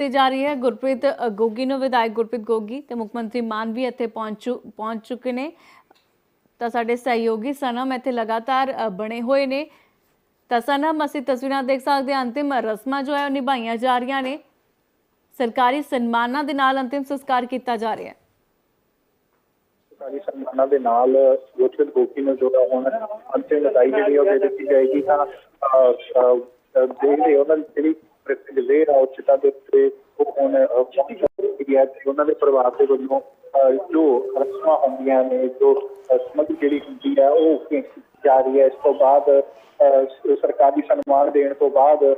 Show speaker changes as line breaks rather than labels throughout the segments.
ਤੇ ਜਾ ਰਹੀ ਹੈ, ਗੁਰਪ੍ਰੀਤ ਗੋਗੀ ਨੂੰ, ਵਿਧਾਇਕ ਗੁਰਪ੍ਰੀਤ ਗੋਗੀ ਤੇ ਮੁੱਖ ਮੰਤਰੀ ਮਾਨ ਵੀ ਇੱਥੇ ਪਹੁੰਚ ਪਹੁੰਚ ਚੁੱਕੇ ਨੇ। ਤਾਂ ਸਾਡੇ ਸਹਿਯੋਗੀ ਸਨਮ ਇੱਥੇ ਲਗਾਤਾਰ ਬਣੇ ਹੋਏ ਨੇ। ਤਾਂ ਸਨਮ, ਅਸੀਂ ਤਸਵੀਰਾਂ ਦੇਖ ਸਕਦੇ ਹਾਂ, ਅੰਤਿਮ ਰਸਮਾਂ ਜੋ ਹੈ ਉਹ ਨਿਭਾਈਆਂ ਜਾ ਰਹੀਆਂ ਨੇ। ਸਰਕਾਰੀ ਸਨਮਾਨਾਂ ਦੇ ਨਾਲ ਅੰਤਿਮ ਸੰਸਕਾਰ ਕੀਤਾ ਜਾ ਰਿਹਾ ਹੈ।
ਸਰਕਾਰੀ ਸਨਮਾਨਾਂ ਦੇ ਨਾਲ ਗੁਰਪ੍ਰੀਤ ਗੋਪੀ ਨੂੰ ਜੋ ਹੁਣ ਅੰਤਿਮ ਵਿਦਾਈ ਜਿਹੜੀ ਉਹ ਦੇ ਦਿੱਤੀ ਜਾਏਗੀ। ਤਾਂ ਦੇਖਦੇ ਉਹਨਾਂ ਦੀ ਜਿਹੜੀ ਪ੍ਰਕਿਰਿਆ ਹੈ ਦੇ ਉੱਤੇ ਉਹ ਹੁਣ ਅਹ, ਪਹੁੰਚ ਉਹਨਾਂ ਦੇ ਪਰਿਵਾਰ ਦੇ ਵੱਲੋਂ ਜੋ ਰਸਮਾਂ ਹੁੰਦੀਆਂ ਨੇ ਜੋ ਸਮਝ ਜਿਹੜੀ ਹੁੰਦੀ ਹੈ ਉਹ ਜਾ ਰਹੀ ਹੈ। ਇਸ ਤੋਂ ਬਾਅਦ ਅਹ, ਸਰਕਾਰੀ ਸਨਮਾਨ ਦੇਣ ਤੋਂ ਬਾਅਦ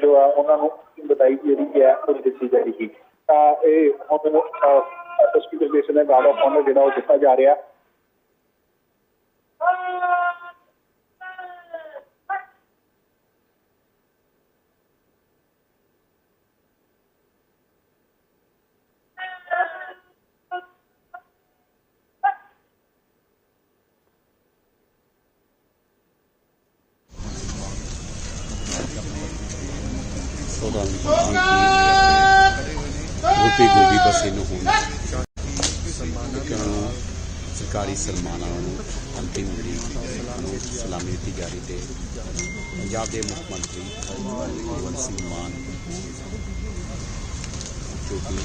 ਜੋ ਹੈ ਉਹਨਾਂ ਨੂੰ ਅੰਤਿਮ ਜਿਹੜੀ ਹੈ ਉਹ ਦਿੱਤੀ ਜਾਏਗੀ। ਤਾਂ ਇਹ ਹੁਣ ਅਹ, ਤਸਵੀਰ ਦੇ ਸਮੇਂ ਗਾਰਡ ਆਫ ਆਨਰ ਜਿਹੜਾ ਉਹ ਦਿੱਤਾ ਜਾ ਰਿਹਾ
ਸੌਦਾ ਗੁਰਪ੍ਰੀਤ ਗੋਗੀ ਬਸੇ ਨੂੰ ਹੁਣ ਇੱਕ ਸਰਕਾਰੀ ਸਨਮਾਨਾਂ ਨੂੰ ਅੰਤਿਮ ਜਿਹੜੀ ਨੂੰ ਸਲਾਮੀ ਦਿੱਤੀ ਜਾ ਰਹੀ ਤੇ ਪੰਜਾਬ ਦੇ ਮੁੱਖ ਮੰਤਰੀ ਭਗਵੰਤ ਸਿੰਘ ਮਾਨ ਜੋ ਕਿ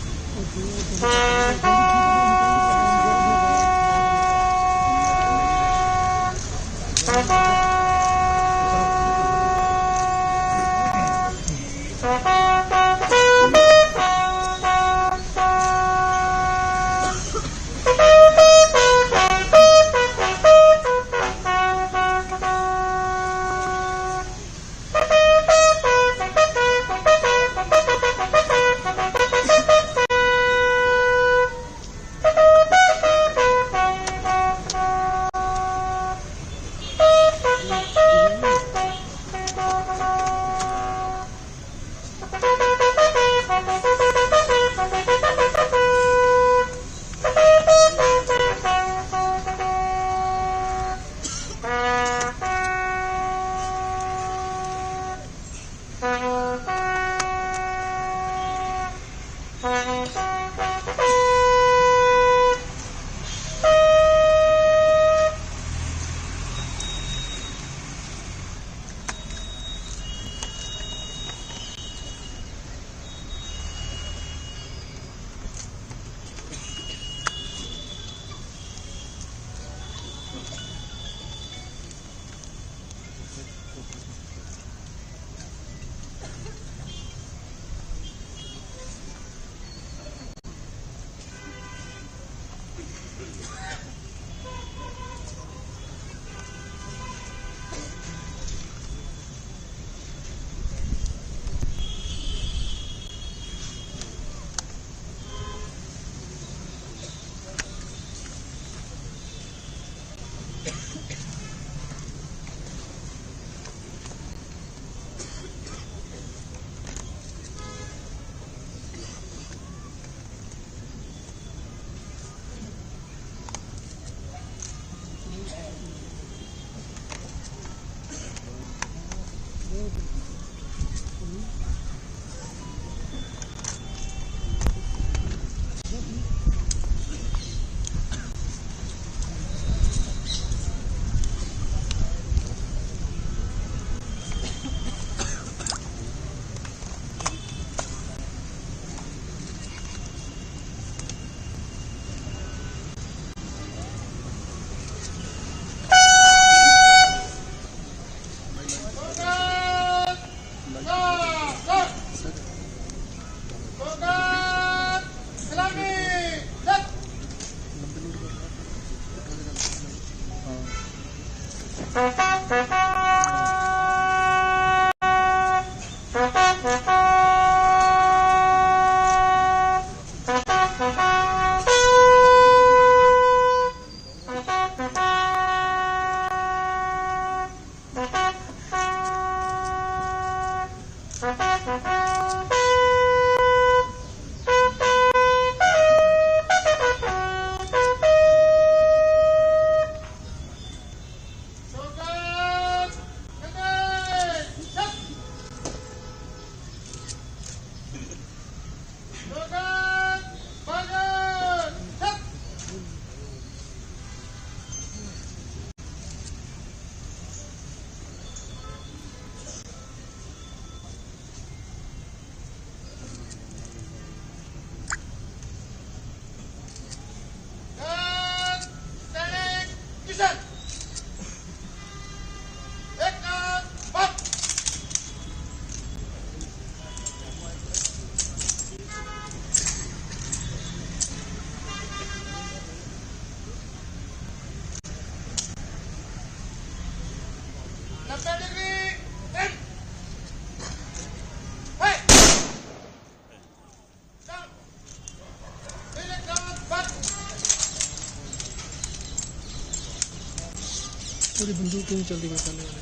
ਉਹਦੀ ਬੰਦੂਕ ਨਹੀਂ ਚੱਲਦੀ ਮੇਰੇ ਸਾਹਮਣੇ ਵਾਲੀ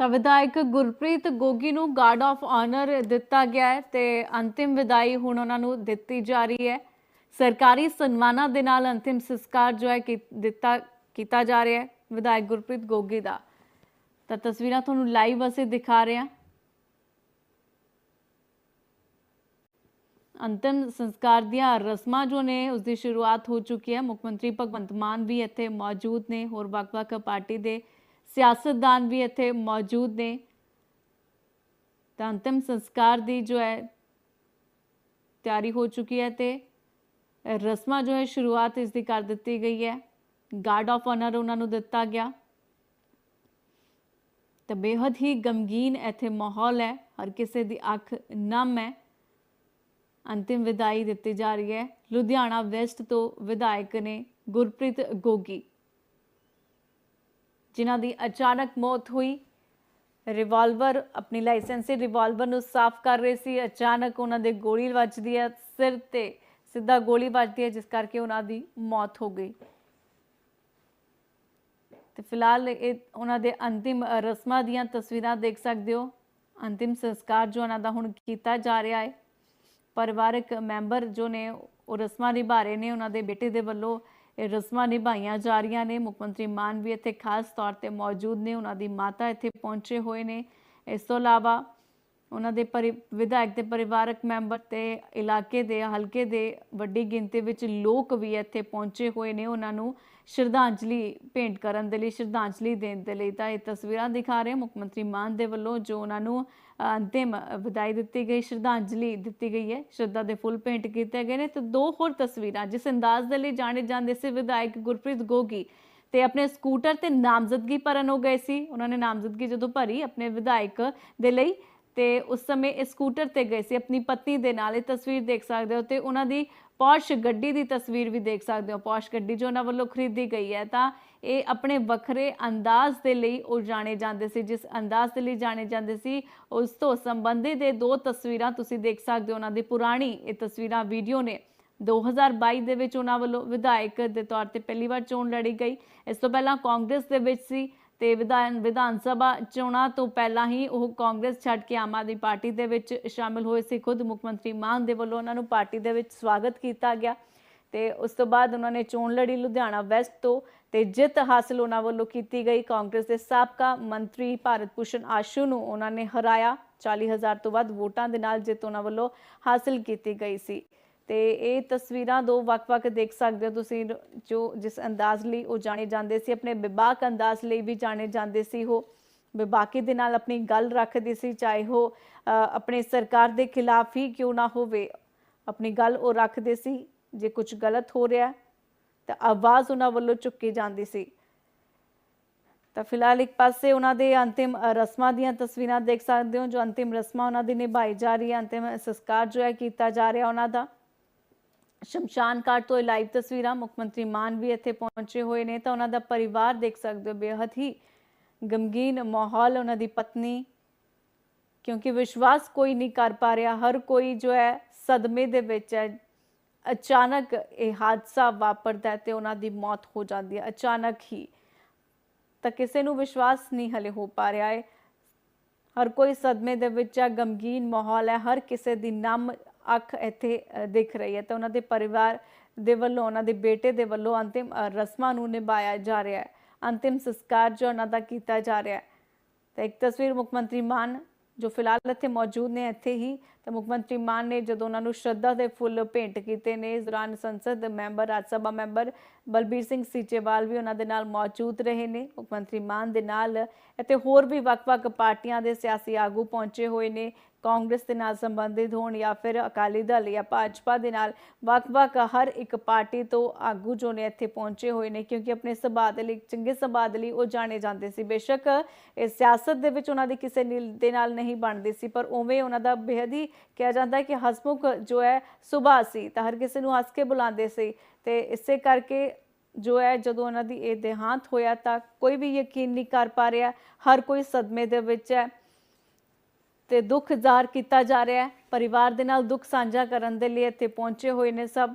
ਤਾਂ ਵਿਧਾਇਕ ਗੁਰਪ੍ਰੀਤ ਗੋਗੀ ਨੂੰ ਗਾਰਡ ਆਫ ਆਨਰ ਦਿੱਤਾ ਗਿਆ ਹੈ ਤੇ ਅੰਤਿਮ ਵਿਦਾਈ ਹੁਣ ਉਹਨਾਂ ਨੂੰ ਦਿੱਤੀ ਜਾ ਰਹੀ ਹੈ। ਸਰਕਾਰੀ ਸਨਮਾਨਾਂ ਦੇ ਨਾਲ ਅੰਤਿਮ ਸੰਸਕਾਰ ਜੋ ਹੈ ਦਿੱਤਾ, ਕੀਤਾ ਜਾ ਰਿਹਾ ਹੈ ਵਿਧਾਇਕ ਗੁਰਪ੍ਰੀਤ ਗੋਗੀ ਦਾ। ਤਾਂ ਤਸਵੀਰਾਂ ਤੁਹਾਨੂੰ ਲਾਈਵ ਅਸੀਂ ਦਿਖਾ ਰਹੇ ਹਾਂ। ਅੰਤਿਮ ਸੰਸਕਾਰ ਦੀਆਂ ਰਸਮਾਂ ਜੋ ਨੇ, ਉਸ ਦੀ ਸ਼ੁਰੂਆਤ ਹੋ ਚੁੱਕੀ ਹੈ। ਮੁੱਖ ਮੰਤਰੀ ਭਗਵੰਤ ਮਾਨ ਵੀ ਇੱਥੇ ਮੌਜੂਦ ਨੇ। ਹੋਰ ਵੱਖ-ਵੱਖ ਪਾਰਟੀ ਦੇ ਸਿਆਸਤਦਾਨ ਵੀ ਇੱਥੇ ਮੌਜੂਦ ਨੇ। ਤਾਂ ਅੰਤਿਮ ਸੰਸਕਾਰ ਦੀ ਜੋ ਹੈ, ਤਿਆਰੀ ਹੋ ਚੁੱਕੀ ਹੈ ਤੇ ਰਸਮਾਂ ਜੋ ਹੈ, ਸ਼ੁਰੂਆਤ ਇਸ ਦੀ ਕਰ ਦਿੱਤੀ ਗਈ ਹੈ। ਗਾਰਡ ਆਫ ਆਨਰ ਉਹਨਾਂ ਨੂੰ ਦਿੱਤਾ ਗਿਆ। ਤਾਂ ਬੇहद ਹੀ ਗਮਗੀਨ ਇੱਥੇ ਮਾਹੌਲ ਹੈ। ਹਰ ਕਿਸੇ ਦੀ ਅੱਖ ਨਮ ਹੈ। ਅੰਤਿਮ ਵਿਦਾਈ ਦਿੱਤੀ ਜਾ ਰਹੀ ਹੈ। ਲੁਧਿਆਣਾ ਵੈਸਟ ਤੋਂ ਵਿਧਾਇਕ ਨੇ ਗੁਰਪ੍ਰੀਤ ਗੋਗੀ। ਜਿਨ੍ਹਾਂ ਦੀ ਅਚਾਨਕ ਮੌਤ ਹੋਈ। ਰਿਵਾਲਵਰ ਆਪਣੀ ਲਾਇਸੈਂਸੀ ਰਿਵਾਲਵਰ ਨੂੰ ਸਾਫ਼ ਕਰ ਰਹੇ ਸੀ। ਅਚਾਨਕ ਉਹਨਾਂ ਦੇ ਗੋਲੀ ਵੱਜਦੀ ਹੈ, ਸਿਰ ਤੇ ਸਿੱਧਾ ਗੋਲੀ ਵੱਜਦੀ ਹੈ, ਜਿਸ ਕਰਕੇ ਉਹਨਾਂ ਦੀ ਮੌਤ ਹੋ ਗਈ। ਤੇ ਫਿਲਹਾਲ ਇਹ ਉਹਨਾਂ ਦੇ ਅੰਤਿਮ ਰਸਮਾਂ ਦੀਆਂ ਤਸਵੀਰਾਂ ਦੇਖ ਸਕਦੇ ਹੋ। ਅੰਤਿਮ ਸੰਸਕਾਰ ਜੋ ਉਹਨਾਂ ਦਾ ਹੁਣ ਕੀਤਾ ਜਾ ਰਿਹਾ ਹੈ। ਪਰਿਵਾਰਕ ਮੈਂਬਰ ਜੋ ਨੇ, ਉਹ ਰਸਮਾਂ ਨਿਭਾ ਰਹੇ ਨੇ। ਉਹਨਾਂ ਦੇ ਬੇਟੇ ਦੇ ਵੱਲੋਂ ਇਹ ਰਸਮਾਂ ਨਿਭਾਈਆਂ ਜਾ ਰਹੀਆਂ ਨੇ। ਮੁੱਖ ਮੰਤਰੀ ਮਾਨ ਵੀ ਇੱਥੇ ਖਾਸ ਤੌਰ ਤੇ ਮੌਜੂਦ ਨੇ। ਉਹਨਾਂ ਦੀ ਮਾਤਾ ਇੱਥੇ ਪਹੁੰਚੇ ਹੋਏ ਨੇ। ਇਸ ਤੋਂ ਇਲਾਵਾ ਉਹਨਾਂ ਦੇ ਵਿਧਾਇਕ ਦੇ ਪਰਿਵਾਰਕ ਮੈਂਬਰ ਤੇ ਇਲਾਕੇ ਦੇ, ਹਲਕੇ ਦੇ ਵੱਡੀ ਗਿਣਤੀ ਵਿੱਚ ਲੋਕ ਵੀ ਇੱਥੇ ਪਹੁੰਚੇ ਹੋਏ ਨੇ। ਉਹਨਾਂ ਨੂੰ ਸ਼ਰਧਾਂਜਲੀ ਭੇਂਟ ਕਰਨ ਦੇ ਲਈ, ਸ਼ਰਧਾਂਜਲੀ ਦੇਣ ਦੇ ਲਈ ਤਾਂ ਇਹ ਤਸਵੀਰਾਂ ਦਿਖਾ ਰਹੇ ਮੁੱਖ ਮੰਤਰੀ ਮਾਨ ਦੇ ਵੱਲੋਂ, ਜੋ ਉਹਨਾਂ ਨੂੰ ਅੰਤਿਮ ਵਿਦਾਈ ਦਿੱਤੀ ਗਈ, ਸ਼ਰਧਾਂਜਲੀ ਦਿੱਤੀ ਗਈ ਹੈ। ਸ਼ਰਧਾ ਦੇ ਫੁੱਲ ਭੇਂਟ ਕੀਤੇ ਗਏ ਨੇ ਤੇ ਦੋ ਹੋਰ ਤਸਵੀਰਾਂ, ਜਿਸ ਅੰਦਾਜ਼ ਦੇ ਲਈ ਜਾਣੇ ਜਾਂਦੇ ਸੀ ਵਿਧਾਇਕ ਗੁਰਪ੍ਰੀਤ ਗੋਗੀ ਤੇ ਆਪਣੇ ਸਕੂਟਰ ਤੇ ਨਾਮਜ਼ਦਗੀ ਭਰਨ ਹੋ ਗਏ ਸੀ। ਉਹਨਾਂ ਨੇ ਨਾਮਜ਼ਦਗੀ ਜਦੋਂ ਭਰੀ ਆਪਣੇ ਵਿਧਾਇਕ ਦੇ ਲਈ ਤੇ ਉਸ ਸਮੇਂ ਇਹ ਸਕੂਟਰ ਤੇ ਗਏ ਸੀ। ਆਪਣੀ ਪਤਨੀ ਦੇ ਨਾਲ ਇਹ ਤਸਵੀਰ ਦੇਖ ਸਕਦੇ ਹੋ ਤੇ ਉਹਨਾਂ ਦੀ ਪੌਸ਼ ਗੱਡੀ ਦੀ ਤਸਵੀਰ ਵੀ ਦੇਖ ਸਕਦੇ ਹੋ। ਪੌਸ਼ ਗੱਡੀ ਜੋ ਉਹਨਾਂ ਵੱਲੋਂ ਖਰੀਦੀ ਗਈ ਹੈ ਤਾਂ ਇਹ ਆਪਣੇ ਵੱਖਰੇ ਅੰਦਾਜ਼ ਦੇ ਲਈ ਉਹ ਜਾਣੇ ਜਾਂਦੇ ਸੀ। ਜਿਸ ਅੰਦਾਜ਼ ਦੇ ਲਈ ਜਾਣੇ ਜਾਂਦੇ ਸੀ, ਉਸ ਤੋਂ ਸੰਬੰਧਿਤ ਇਹ ਦੋ ਤਸਵੀਰਾਂ ਤੁਸੀਂ ਦੇਖ ਸਕਦੇ ਹੋ। ਉਹਨਾਂ ਦੀ ਪੁਰਾਣੀ ਇਹ ਤਸਵੀਰਾਂ ਵੀਡੀਓ ਨੇ 2022 ਦੇ ਵਿੱਚ ਉਹਨਾਂ ਵੱਲੋਂ ਵਿਧਾਇਕ ਦੇ ਤੌਰ ਤੇ ਪਹਿਲੀ ਵਾਰ ਚੋਣ ਲੜੀ ਗਈ। ਇਸ ਤੋਂ ਪਹਿਲਾਂ ਕਾਂਗਰਸ ਦੇ ਵਿੱਚ ਸੀ ਤੇ ਵਿਧਾਨ ਵਿਧਾਨ ਸਭਾ ਚੋਣਾਂ ਤੋਂ ਪਹਿਲਾਂ ਹੀ ਉਹ ਕਾਂਗਰਸ ਛੱਡ ਕੇ ਆਮ ਆਦਮੀ ਪਾਰਟੀ ਦੇ ਵਿੱਚ ਸ਼ਾਮਿਲ ਹੋਏ ਸੀ। ਖੁਦ ਮੁੱਖ ਮੰਤਰੀ ਮਾਨ ਦੇ ਵੱਲੋਂ ਉਹਨਾਂ ਨੂੰ ਪਾਰਟੀ ਦੇ ਵਿੱਚ ਸਵਾਗਤ ਕੀਤਾ ਗਿਆ। ਤੇ ਉਸ ਤੋਂ ਬਾਅਦ ਉਹਨਾਂ ਨੇ ਚੋਣ ਲੜੀ ਲੁਧਿਆਣਾ ਵੈਸਟ ਤੋਂ ਤੇ ਜਿੱਤ ਹਾਸਲ ਉਹਨਾਂ ਵੱਲੋਂ ਕੀਤੀ ਗਈ। ਕਾਂਗਰਸ ਦੇ ਸਾਬਕਾ ਮੰਤਰੀ ਭਾਰਤ ਭੂਸ਼ਣ ਆਸ਼ੂ ਨੂੰ ਉਹਨਾਂ ਨੇ ਹਰਾਇਆ। 40000 ਤੋਂ ਵੱਧ ਵੋਟਾਂ ਦੇ ਨਾਲ ਜਿੱਤ ਉਹਨਾਂ ਵੱਲੋਂ ਹਾਸਲ ਕੀਤੀ ਗਈ ਸੀ। ਤੇ ਇਹ ਤਸਵੀਰਾਂ ਦੋ ਵੱਖ-ਵੱਖ ਦੇਖ ਸਕਦੇ ਹੋ ਤੁਸੀਂ। ਜੋ ਜਿਸ ਅੰਦਾਜ਼ ਲਈ ਉਹ ਜਾਣੇ ਜਾਂਦੇ ਸੀ, ਆਪਣੇ ਵਿਵਾਕ ਅੰਦਾਜ਼ ਲਈ ਵੀ ਜਾਣੇ ਜਾਂਦੇ ਸੀ ਉਹ। ਵਿਵਾਕੀ ਦੇ ਨਾਲ ਆਪਣੀ ਗੱਲ ਰੱਖਦੇ ਸੀ, ਚਾਹੇ ਉਹ ਆਪਣੇ ਸਰਕਾਰ ਦੇ ਖਿਲਾਫ ਹੀ ਕਿਉਂ ਨਾ ਹੋਵੇ। ਆਪਣੀ ਗੱਲ ਉਹ ਰੱਖਦੇ ਸੀ। ਜੇ ਕੁਝ ਗਲਤ ਹੋ ਰਿਹਾ ਤਾਂ ਆਵਾਜ਼ ਉਹਨਾਂ ਵੱਲੋਂ ਚੁੱਕੀ ਜਾਂਦੀ ਸੀ। ਤਾਂ ਫਿਲਹਾਲ ਇੱਕ ਪਾਸੇ ਉਹਨਾਂ ਦੇ ਅੰਤਿਮ ਰਸਮਾਂ ਦੀਆਂ ਤਸਵੀਰਾਂ ਦੇਖ ਸਕਦੇ ਹੋ, ਜੋ ਅੰਤਿਮ ਰਸਮਾਂ ਉਹਨਾਂ ਦੀ ਨਿਭਾਈ ਜਾ ਰਹੀ ਹੈ, ਅੰਤਿਮ ਸੰਸਕਾਰ ਜੋ ਹੈ ਕੀਤਾ ਜਾ ਰਿਹਾ ਉਹਨਾਂ ਦਾ। ਸ਼ਮਸ਼ਾਨ ਘਾਟ ਤੋਂ ਇਹ ਲਾਈਵ ਤਸਵੀਰਾਂ ਮੁੱਖ ਮੰਤਰੀ ਮਾਨ ਵੀ ਇੱਥੇ ਪਹੁੰਚੇ ਹੋਏ ਨੇ, ਤਾਂ ਉਹਨਾਂ ਦਾ ਪਰਿਵਾਰ ਦੇਖ ਸਕਦੇ ਹੋ, ਬੇਹੱਦ ਹੀ ਗਮਗੀਨ ਮਾਹੌਲ ਉਹਨਾਂ ਦੀ ਪਤਨੀ, ਕਿਉਂਕਿ ਵਿਸ਼ਵਾਸ ਕੋਈ ਨਹੀਂ ਕਰ ਪਾ ਰਿਹਾ, ਹਰ ਕੋਈ ਜੋ ਹੈ ਸਦਮੇ ਦੇ ਵਿੱਚ ਹੈ ਅਚਾਨਕ ਇਹ ਹਾਦਸਾ ਵਾਪਰਦਾ ਹੈ ਤੇ ਉਹਨਾਂ ਦੀ ਮੌਤ ਹੋ ਜਾਂਦੀ ਹੈ। ਅਚਾਨਕ ਹੀ ਤਾਂ ਕਿਸੇ ਨੂੰ ਵਿਸ਼ਵਾਸ ਨਹੀਂ ਹਲੇ ਹੋ ਪਾ ਰਿਹਾ ਹੈ। ਹਰ ਕੋਈ ਸਦਮੇ ਦੇ ਵਿੱਚ ਹੈ, ਗਮਗੀਨ ਮਾਹੌਲ ਹੈ, ਹਰ ਕਿਸੇ ਦੀ ਨਮ ਅੱਖ ਇੱਥੇ ਦਿਖ ਰਹੀ ਹੈ ਤਾਂ ਉਹਨਾਂ ਦੇ ਪਰਿਵਾਰ ਦੇ ਵੱਲੋਂ, ਉਹਨਾਂ ਦੇ ਬੇਟੇ ਦੇ ਵੱਲੋਂ ਅੰਤਿਮ ਰਸਮਾਂ ਨੂੰ ਨਿਭਾਇਆ ਜਾ ਰਿਹਾ ਹੈ। ਅੰਤਿਮ ਸੰਸਕਾਰ ਜੋ ਉਹਨਾਂ ਦਾ ਕੀਤਾ ਜਾ ਰਿਹਾ ਹੈ। ਤਾਂ ਇੱਕ ਤਸਵੀਰ ਮੁੱਖ ਮੰਤਰੀ ਮਾਨ ਜੋ ਫਿਲਹਾਲ ਇੱਥੇ ਮੌਜੂਦ ਨੇ, ਇੱਥੇ ਹੀ ਤਾਂ ਮੁੱਖ ਮੰਤਰੀ ਮਾਨ ਨੇ ਜਦੋਂ ਉਹਨਾਂ ਨੂੰ ਸ਼ਰਧਾ ਦੇ ਫੁੱਲ ਭੇਂਟ ਕੀਤੇ ਨੇ, ਇਸ ਦੌਰਾਨ ਸੰਸਦ ਮੈਂਬਰ, ਰਾਜ ਸਭਾ ਮੈਂਬਰ ਬਲਬੀਰ ਸਿੰਘ ਸੀਚੇਵਾਲ ਵੀ ਉਹਨਾਂ ਦੇ ਨਾਲ ਮੌਜੂਦ ਰਹੇ ਨੇ। ਮੁੱਖ ਮੰਤਰੀ ਮਾਨ ਦੇ ਨਾਲ ਇੱਥੇ ਹੋਰ ਵੀ ਵੱਖ-ਵੱਖ ਪਾਰਟੀਆਂ ਦੇ ਸਿਆਸੀ ਆਗੂ ਪਹੁੰਚੇ ਹੋਏ ਨੇ ਕਾਂਗਰਸ ਦੇ ਨਾਲ ਸੰਬੰਧਿਤ ਹੋਣ ਜਾਂ ਫਿਰ ਅਕਾਲੀ ਦਲ ਜਾਂ ਭਾਜਪਾ ਦੇ ਨਾਲ ਵੱਖ-ਵੱਖ ਹਰ ਇੱਕ ਪਾਰਟੀ ਤੋਂ ਆਗੂ ਜੋ ਨੇ ਇੱਥੇ ਪਹੁੰਚੇ ਹੋਏ ਨੇ, ਕਿਉਂਕਿ ਆਪਣੇ ਸੁਭਾਅ ਦੇ ਲਈ, ਚੰਗੇ ਸੁਭਾਅ ਦੇ ਲਈ ਉਹ ਜਾਣੇ ਜਾਂਦੇ ਸੀ। ਬੇਸ਼ੱਕ ਇਹ ਸਿਆਸਤ ਦੇ ਵਿੱਚ ਉਹਨਾਂ ਦੀ ਕਿਸੇ ਨੀਲ- ਦੇ ਨਾਲ ਨਹੀਂ ਬਣਦੀ ਸੀ, ਪਰ ਉਵੇਂ ਉਹਨਾਂ ਦਾ ਬੇਹੱਦ ਹੀ ਕਿਹਾ ਜਾਂਦਾ ਕਿ ਹਸਮੁਖ ਜੋ ਹੈ, ਸੁਭਾਅ ਸੀ, ਤਾਂ ਹਰ ਕਿਸੇ ਨੂੰ ਹੱਸ ਕੇ ਬੁਲਾਉਂਦੇ ਸੀ। ਤੇ ਇਸੇ ਕਰਕੇ ਜੋ ਹੈ, ਜਦੋਂ ਉਹਨਾਂ ਦੀ ਇਹ ਦੇਹਾਂਤ ਹੋਇਆ ਤਾਂ ਕੋਈ ਵੀ ਯਕੀਨ ਨਹੀਂ ਕਰ ਪਾ ਰਿਹਾ, ਹਰ ਕੋਈ ਸਦਮੇ ਦੇ ਵਿੱਚ ਹੈ। ਤੇ ਦੁੱਖ ਜ਼ਾਹਰ ਕੀਤਾ ਜਾ ਰਿਹਾ ਹੈ। ਪਰਿਵਾਰ ਦੇ ਨਾਲ ਦੁੱਖ ਸਾਂਝਾ ਕਰਨ ਦੇ ਲਈ ਇੱਥੇ ਪਹੁੰਚੇ ਹੋਏ ਨੇ ਸਭ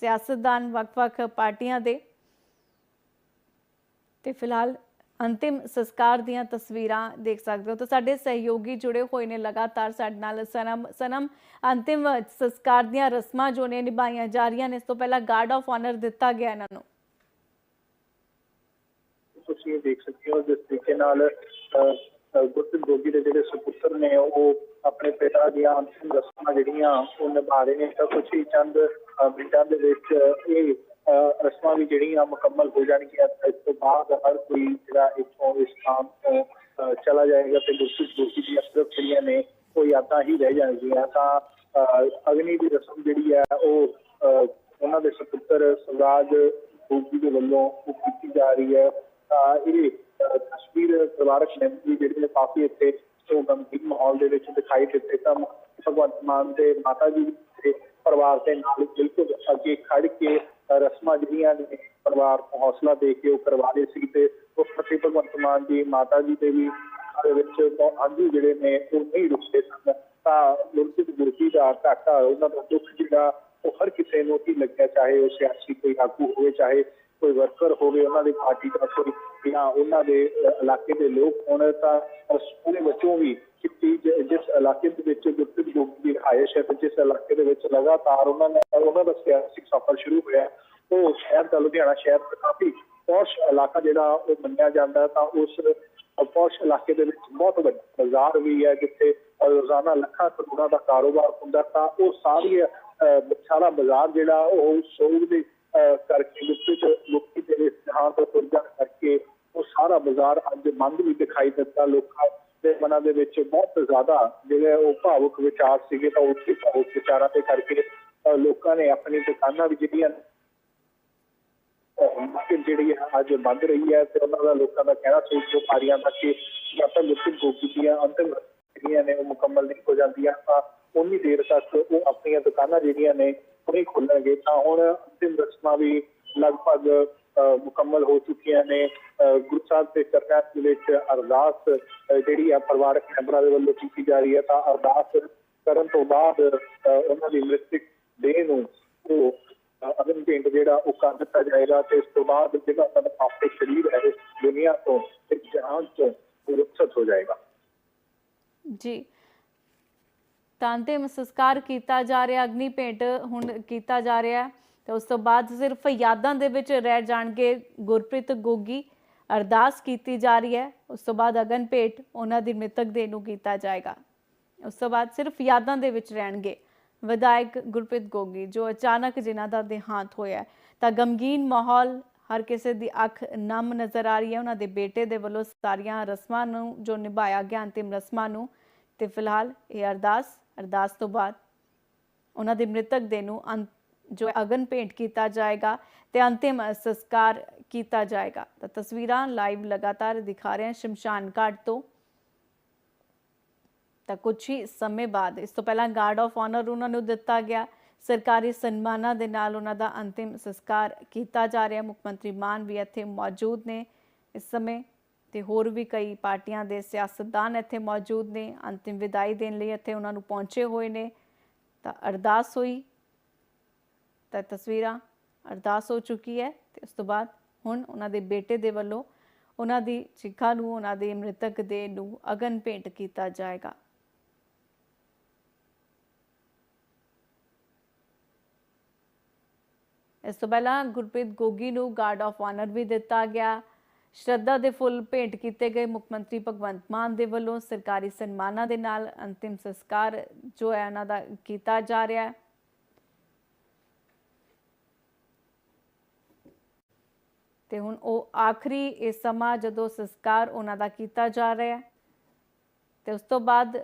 ਸਿਆਸਤਦਾਨ ਵੱਖ-ਵੱਖ ਪਾਰਟੀਆਂ ਦੇ। ਤੇ ਫਿਲਹਾਲ ਅੰਤਿਮ ਸੰਸਕਾਰ ਦੀਆਂ ਤਸਵੀਰਾਂ ਦੇਖ ਸਕਦੇ ਹੋ। ਤਾਂ ਸਾਡੇ ਸਹਿਯੋਗੀ ਜੁੜੇ ਹੋਏ ਨੇ ਲਗਾਤਾਰ ਸਾਡੇ ਨਾਲ। ਸਨਮ ਸਨਮ, ਅੰਤਿਮ ਸੰਸਕਾਰ ਦੀਆਂ ਰਸਮਾਂ ਜੋ ਨੇ ਨਿਭਾਈਆਂ ਜਾ ਰਹੀਆਂ ਨੇ। ਇਸ ਤੋਂ ਪਹਿਲਾਂ ਗਾਰਡ ਆਫ ਆਨਰ ਦਿੱਤਾ ਗਿਆ ਇਹਨਾਂ ਨੂੰ।
ਤੁਸੀਂ ਦੇਖ ਸਕਦੇ ਹੋ ਜਿਸ ਤਰੀਕੇ ਨਾਲ ਗੁਰਪ੍ਰੀਤ ਗੋਗੀ ਦੇ ਜਿਹੜੇ ਸੁਪੁੱਤਰ ਨੇ ਉਹ ਆਪਣੇ ਪਿਤਾ ਦੀਆਂ ਅੰਤਿਮ ਰਸਮਾਂ ਜਿਹੜੀਆਂ ਉਹ ਨਿਭਾ ਰਹੇ ਨੇ ਤਾਂ ਕੁਝ ਹੀ ਚੰਦ ਮਿੰਟਾਂ ਦੇ ਵਿੱਚ ਇਹ ਰਸਮਾਂ ਵੀ ਜਿਹੜੀਆਂ ਮੁਕੰਮਲ ਹੋ ਜਾਣਗੀਆਂ ਇਸ ਤੋਂ ਬਾਅਦ ਹਰ ਕੋਈ ਜਿਹੜਾ ਇੱਥੋਂ ਇਸ ਥਾਂ ਤੋਂ ਅਹ, ਚਲਾ ਜਾਏਗਾ ਤੇ ਗੁਰਪ੍ਰੀਤ ਗੋਗੀ ਦੀਆਂ ਸਿਰਫ ਜਿਹੜੀਆਂ ਨੇ ਉਹ ਯਾਦਾਂ ਹੀ ਰਹਿ ਜਾਣਗੀਆਂ। ਤਾਂ ਅਹ, ਅਗਨੀ ਦੀ ਰਸਮ ਜਿਹੜੀ ਹੈ ਉਹ ਅਹ, ਉਹਨਾਂ ਦੇ ਸੁਪੁੱਤਰ ਸਵਰਾਜ ਗੋਗੀ ਦੇ ਵੱਲੋਂ ਉਹ ਕੀਤੀ ਜਾ ਰਹੀ ਹੈ। ਇਹ ਤਸਵੀਰ ਪਰਿਵਾਰਕ ਮੈਂਬਰ ਜਿਹੜੇ ਨੇ ਕਾਫੀ ਇੱਥੇ ਸੋ ਗੰਭੀਰ ਮਾਹੌਲ ਦੇ ਵਿੱਚ ਦਿਖਾਈ ਦਿੱਤੇ ਤਾਂ ਭਗਵੰਤ ਮਾਨ ਦੇ ਮਾਤਾ ਜੀ ਦੇ ਪਰਿਵਾਰ ਦੇ ਨਾਲ ਬਿਲਕੁਲ ਅੱਗੇ ਖੜ ਕੇ ਰਸਮਾਂ ਜਿਹੜੀਆਂ ਨੇ ਪਰਿਵਾਰ ਨੂੰ ਹੌਸਲਾ ਦੇ ਕੇ ਉਹ ਕਰਵਾ ਰਹੇ ਸੀ ਤੇ ਉਸ ਪ੍ਰਤੀ ਭਗਵੰਤ ਮਾਨ ਦੀ ਮਾਤਾ ਜੀ ਦੇ ਵੀ ਦੇ ਵਿੱਚ ਆਂਦੀ ਜਿਹੜੇ ਨੇ ਉਹ ਨਹੀਂ ਰੁਕਦੇ ਸਨ। ਤਾਂ ਗੁਰਸਿੱਧ ਗੁਰਜੀ ਦਾ ਘਾਟਾ ਉਹਨਾਂ ਦਾ ਦੁੱਖ ਜਿਹੜਾ ਉਹ ਹਰ ਕਿਸੇ ਨੂੰ ਹੀ ਲੱਗਿਆ, ਚਾਹੇ ਉਹ ਸਿਆਸੀ ਕੋਈ ਆਗੂ ਹੋਵੇ, ਚਾਹੇ ਕੋਈ ਵਰਕਰ ਹੋਵੇ ਉਹਨਾਂ ਦੀ ਪਾਰਟੀ ਦਾ ਕੋਈ ਜਾਂ ਉਹਨਾਂ ਦੇ ਇਲਾਕੇ ਦੇ ਲੋਕ ਹੋਣ ਤਾਂ ਸਕੂਲੇ ਵਿੱਚੋਂ ਵੀ ਕਿ ਜਿਸ ਇਲਾਕੇ ਦੇ ਵਿੱਚ ਗੁਰਸਿੱਧ ਯੋਗ ਦੀ ਰਿਹਾਇਸ਼ ਹੈ ਤੇ ਜਿਸ ਇਲਾਕੇ ਦੇ ਵਿੱਚ ਲਗਾਤਾਰ ਉਹਨਾਂ ਨੇ ਉਹਨਾਂ ਦਾ ਸਿਆਸੀ ਸਫ਼ਰ ਸ਼ੁਰੂ ਹੋਇਆ ਉਹ ਸ਼ਹਿਰ ਦਾ ਲੁਧਿਆਣਾ ਸ਼ਹਿਰ ਦਾ ਕਾਫੀ ਪੌਸ਼ ਇਲਾਕਾ ਜਿਹੜਾ ਉਹ ਮੰਨਿਆ ਜਾਂਦਾ ਤਾਂ ਉਸ ਪੌਸ਼ ਇਲਾਕੇ ਦੇ ਵਿੱਚ ਬਹੁਤ ਵੱਡਾ ਬਾਜ਼ਾਰ ਵੀ ਹੈ ਜਿੱਥੇ ਰੋਜ਼ਾਨਾ ਲੱਖਾਂ ਕਰੋੜਾਂ ਦਾ ਕਾਰੋਬਾਰ ਹੁੰਦਾ ਤਾਂ ਉਹ ਸਾਰੀ ਅਹ, ਸਾਰਾ ਬਾਜ਼ਾਰ ਜਿਹੜਾ ਉਹ ਸੋਗ ਦੇ ਕਰਕੇ ਗੁੱਸੇ ਮੁਕਤੀ ਦੇ ਇਸਤਿਹਾਰ ਤੋਂ ਤੁਰਜਾ ਕਰਕੇ ਉਹ ਸਾਰਾ ਬਾਜ਼ਾਰ ਅੱਜ ਬੰਦ ਵੀ ਦਿਖਾਈ ਦਿੱਤਾ ਲੋਕਾਂ ਦੇ ਮਨਾਂ ਦੇ ਵਿੱਚ। ਬਹੁਤ ਜ਼ਿਆਦਾ ਜਿਹੜੇ ਉਹ ਭਾਵੁਕ ਵਿਚਾਰ ਸੀਗੇ ਤਾਂ ਉਸ ਭਾਵੁਕ ਵਿਚਾਰਾਂ ਦੇ ਕਰਕੇ ਲੋਕਾਂ ਨੇ ਆਪਣੀ ਦੁਕਾਨਾਂ ਵੀ ਜਿਹੜੀਆਂ ਮਾਰਕੀਟ ਜਿਹੜੀ ਹੈ ਅੱਜ ਬੰਦ ਰਹੀ ਹੈ ਤੇ ਉਹਨਾਂ ਦਾ ਲੋਕਾਂ ਦਾ ਕਹਿਣਾ ਸੀ ਕਿ ਪਾਰੀਆਂ ਦਾ ਕਿ ਜਦ ਤੱਕ ਗੁਰਸਿੱਖ ਗੋਗੀ ਦੀਆਂ ਅੰਤਿਮ ਜਿਹੜੀਆਂ ਨੇ ਉਹ ਮੁਕੰਮਲ ਨਹੀਂ ਹੋ ਜਾਂਦੀਆਂ। ਤਾਂ ਉਨੀ ਦੇਰ ਤੱਕ ਉਹ ਆਪਣੀਆਂ ਦੁਕਾਨਾਂ ਜਿਹੜੀਆਂ ਨੇ ਉਹ ਨਹੀਂ ਤਾਂ ਹੁਣ ਅੰਤਿਮ ਰਸਮਾਂ ਵੀ ਲਗਭਗ ਮੁਕੰਮਲ ਹੋ ਚੁੱਕੀਆਂ ਨੇ। ਗੁਰੂ ਸਾਹਿਬ ਦੇ ਚਰਨਾਂ ਦੇ ਵਿੱਚ ਅਰਦਾਸ ਜਿਹੜੀ ਆ ਪਰਿਵਾਰਕ ਮੈਂਬਰਾਂ ਦੇ ਵੱਲੋਂ ਕੀਤੀ ਜਾ ਰਹੀ ਹੈ, ਤਾਂ ਅਰਦਾਸ ਕਰਨ ਤੋਂ ਬਾਅਦ ਉਹਨਾਂ ਦੀ ਮ੍ਰਿਤਕ ਦੇਹ ਨੂੰ ਉਹ ਅਗਨ ਭੇਂਟ ਜਿਹੜਾ ਉਹ ਕਰ ਦਿੱਤਾ ਜਾਏਗਾ ਤੇ ਇਸ ਤੋਂ ਬਾਅਦ ਜਿਹੜਾ ਉਹਨਾਂ ਦਾ ਪਾਪੇ ਸਰੀਰ ਹੈ, ਇਸ ਦੁਨੀਆ ਤੋਂ, ਇਸ ਜਹਾਨ ਤੋਂ ਰੁਖਸਤ ਹੋ ਜਾਏਗਾ।
ਜੀ। ਤਾਂ ਅੰਤਿਮ ਸੰਸਕਾਰ ਕੀਤਾ ਜਾ ਰਿਹਾ, ਅਗਨੀ ਭੇਟ ਹੁਣ ਕੀਤਾ ਜਾ ਰਿਹਾ ਹੈ। ਤੇ ਉਸ ਤੋਂ ਬਾਅਦ ਸਿਰਫ ਯਾਦਾਂ ਦੇ ਵਿੱਚ ਰਹਿ ਜਾਣਗੇ ਗੁਰਪ੍ਰੀਤ ਗੋਗੀ। ਅਰਦਾਸ ਕੀਤੀ ਜਾ ਰਹੀ ਹੈ। ਉਸ ਤੋਂ ਬਾਅਦ ਅਗਨ ਭੇਟ ਉਹਨਾਂ ਦੀ ਮ੍ਰਿਤਕ ਦੇਹ ਨੂੰ ਕੀਤਾ ਜਾਏਗਾ। ਉਸ ਤੋਂ ਬਾਅਦ ਸਿਰਫ ਯਾਦਾਂ ਦੇ ਵਿੱਚ ਰਹਿਣਗੇ ਵਿਧਾਇਕ ਗੁਰਪ੍ਰੀਤ ਗੋਗੀ, ਜੋ ਅਚਾਨਕ ਜਿਨ੍ਹਾਂ ਦਾ ਦੇਹਾਂਤ ਹੋਇਆ ਤਾਂ ਗਮਗੀਨ ਮਾਹੌਲ ਹਰ ਕਿਸੇ ਦੀ ਅੱਖ ਨਮ ਨਜ਼ਰ ਆ ਰਹੀ ਹੈ। ਉਹਨਾਂ ਦੇ ਬੇਟੇ ਦੇ ਵੱਲੋਂ ਸਾਰੀਆਂ ਰਸਮਾਂ ਨੂੰ, ਜੋ ਨਿਭਾਇਆ ਗਿਆ, ਅੰਤਿਮ ਰਸਮਾਂ ਨੂੰ। ਤੇ ਫਿਲਹਾਲ ਇਹ ਅਰਦਾਸ ਅਰਦਾਸ ਤੋਂ ਬਾਅਦ ਉਹਨਾਂ ਦੇ ਮ੍ਰਿਤਕ ਦੇ ਨੂੰ ਅੰਤ- ਜੋ ਅਗਨ ਭੇਂਟ ਕੀਤਾ ਜਾਏਗਾ ਤੇ ਅੰਤਿਮ ਸੰਸਕਾਰ ਕੀਤਾ ਜਾਏਗਾ। ਤਾਂ ਤਸਵੀਰਾਂ ਲਾਈਵ ਲਗਾਤਾਰ ਦਿਖਾ ਰਹੇ ਹਾਂ ਸ਼ਮਸ਼ਾਨ ਘਾਟ ਤੋਂ। ਤਾਂ ਕੁਝ ਹੀ ਸਮੇਂ ਬਾਅਦ ਇਸ ਤੋਂ ਪਹਿਲਾਂ ਗਾਰਡ ਆਫ ਆਨਰ ਉਹਨਾਂ ਨੂੰ ਦਿੱਤਾ ਗਿਆ। ਸਰਕਾਰੀ ਸਨਮਾਨਾਂ ਦੇ ਨਾਲ ਉਹਨਾਂ ਦਾ ਅੰਤਿਮ ਸੰਸਕਾਰ ਕੀਤਾ ਜਾ ਰਿਹਾ। ਮੁੱਖ ਮੰਤਰੀ ਮਾਨ ਵੀ ਇੱਥੇ ਮੌਜੂਦ ਨੇ। ਇਸ ਸਮੇਂ ਤੇ ਹੋਰ ਵੀ ਕਈ ਪਾਰਟੀਆਂ ਦੇ ਸਿਆਸਤਦਾਨ ਇੱਥੇ ਮੌਜੂਦ ਨੇ। ਅੰਤਿਮ ਵਿਦਾਈ ਦੇਣ ਲਈ ਇੱਥੇ ਉਹਨਾਂ ਨੂੰ ਪਹੁੰਚੇ ਹੋਏ ਨੇ। ਤਾਂ ਅਰਦਾਸ ਹੋਈ। ਤਾਂ ਤਸਵੀਰਾਂ ਅਰਦਾਸ ਹੋ ਚੁੱਕੀ ਹੈ ਤੇ ਉਸ ਤੋਂ ਬਾਅਦ ਹੁਣ ਉਹਨਾਂ ਦੇ ਬੇਟੇ ਦੇ ਵੱਲੋਂ ਉਹਨਾਂ ਦੀ ਚਿੱਖਾਂ ਨੂੰ, ਉਹਨਾਂ ਦੇ ਮ੍ਰਿਤਕ ਦੇ ਨੂੰ ਅਗਨ ਭੇਂਟ ਕੀਤਾ ਜਾਏਗਾ। ਇਸ ਤੋਂ ਪਹਿਲਾਂ ਗੁਰਪ੍ਰੀਤ ਗੋਗੀ ਨੂੰ ਗਾਰਡ ਆਫ ਆਨਰ ਵੀ ਦਿੱਤਾ ਗਿਆ। ਸ਼ਰਧਾ ਦੇ ਫੁੱਲ ਭੇਂਟ ਕੀਤੇ ਗਏ ਮੁੱਖ ਮੰਤਰੀ ਭਗਵੰਤ ਮਾਨ ਦੇ ਵੱਲੋਂ ਸਰਕਾਰੀ ਸਨਮਾਨਾਂ ਦੇ ਨਾਲ ਅੰਤਿਮ ਸੰਸਕਾਰ ਜੋ ਹੈ ਉਹਨਾਂ ਦਾ ਕੀਤਾ ਜਾ ਰਿਹਾ ਹੈ। ਤੇ ਹੁਣ ਉਹ ਆਖਰੀ ਇਹ ਸਮਾਂ ਜਦੋਂ ਸੰਸਕਾਰ ਉਹਨਾਂ ਦਾ ਕੀਤਾ ਜਾ ਰਿਹਾ ਹੈ, ਤੇ ਉਸ ਤੋਂ ਬਾਅਦ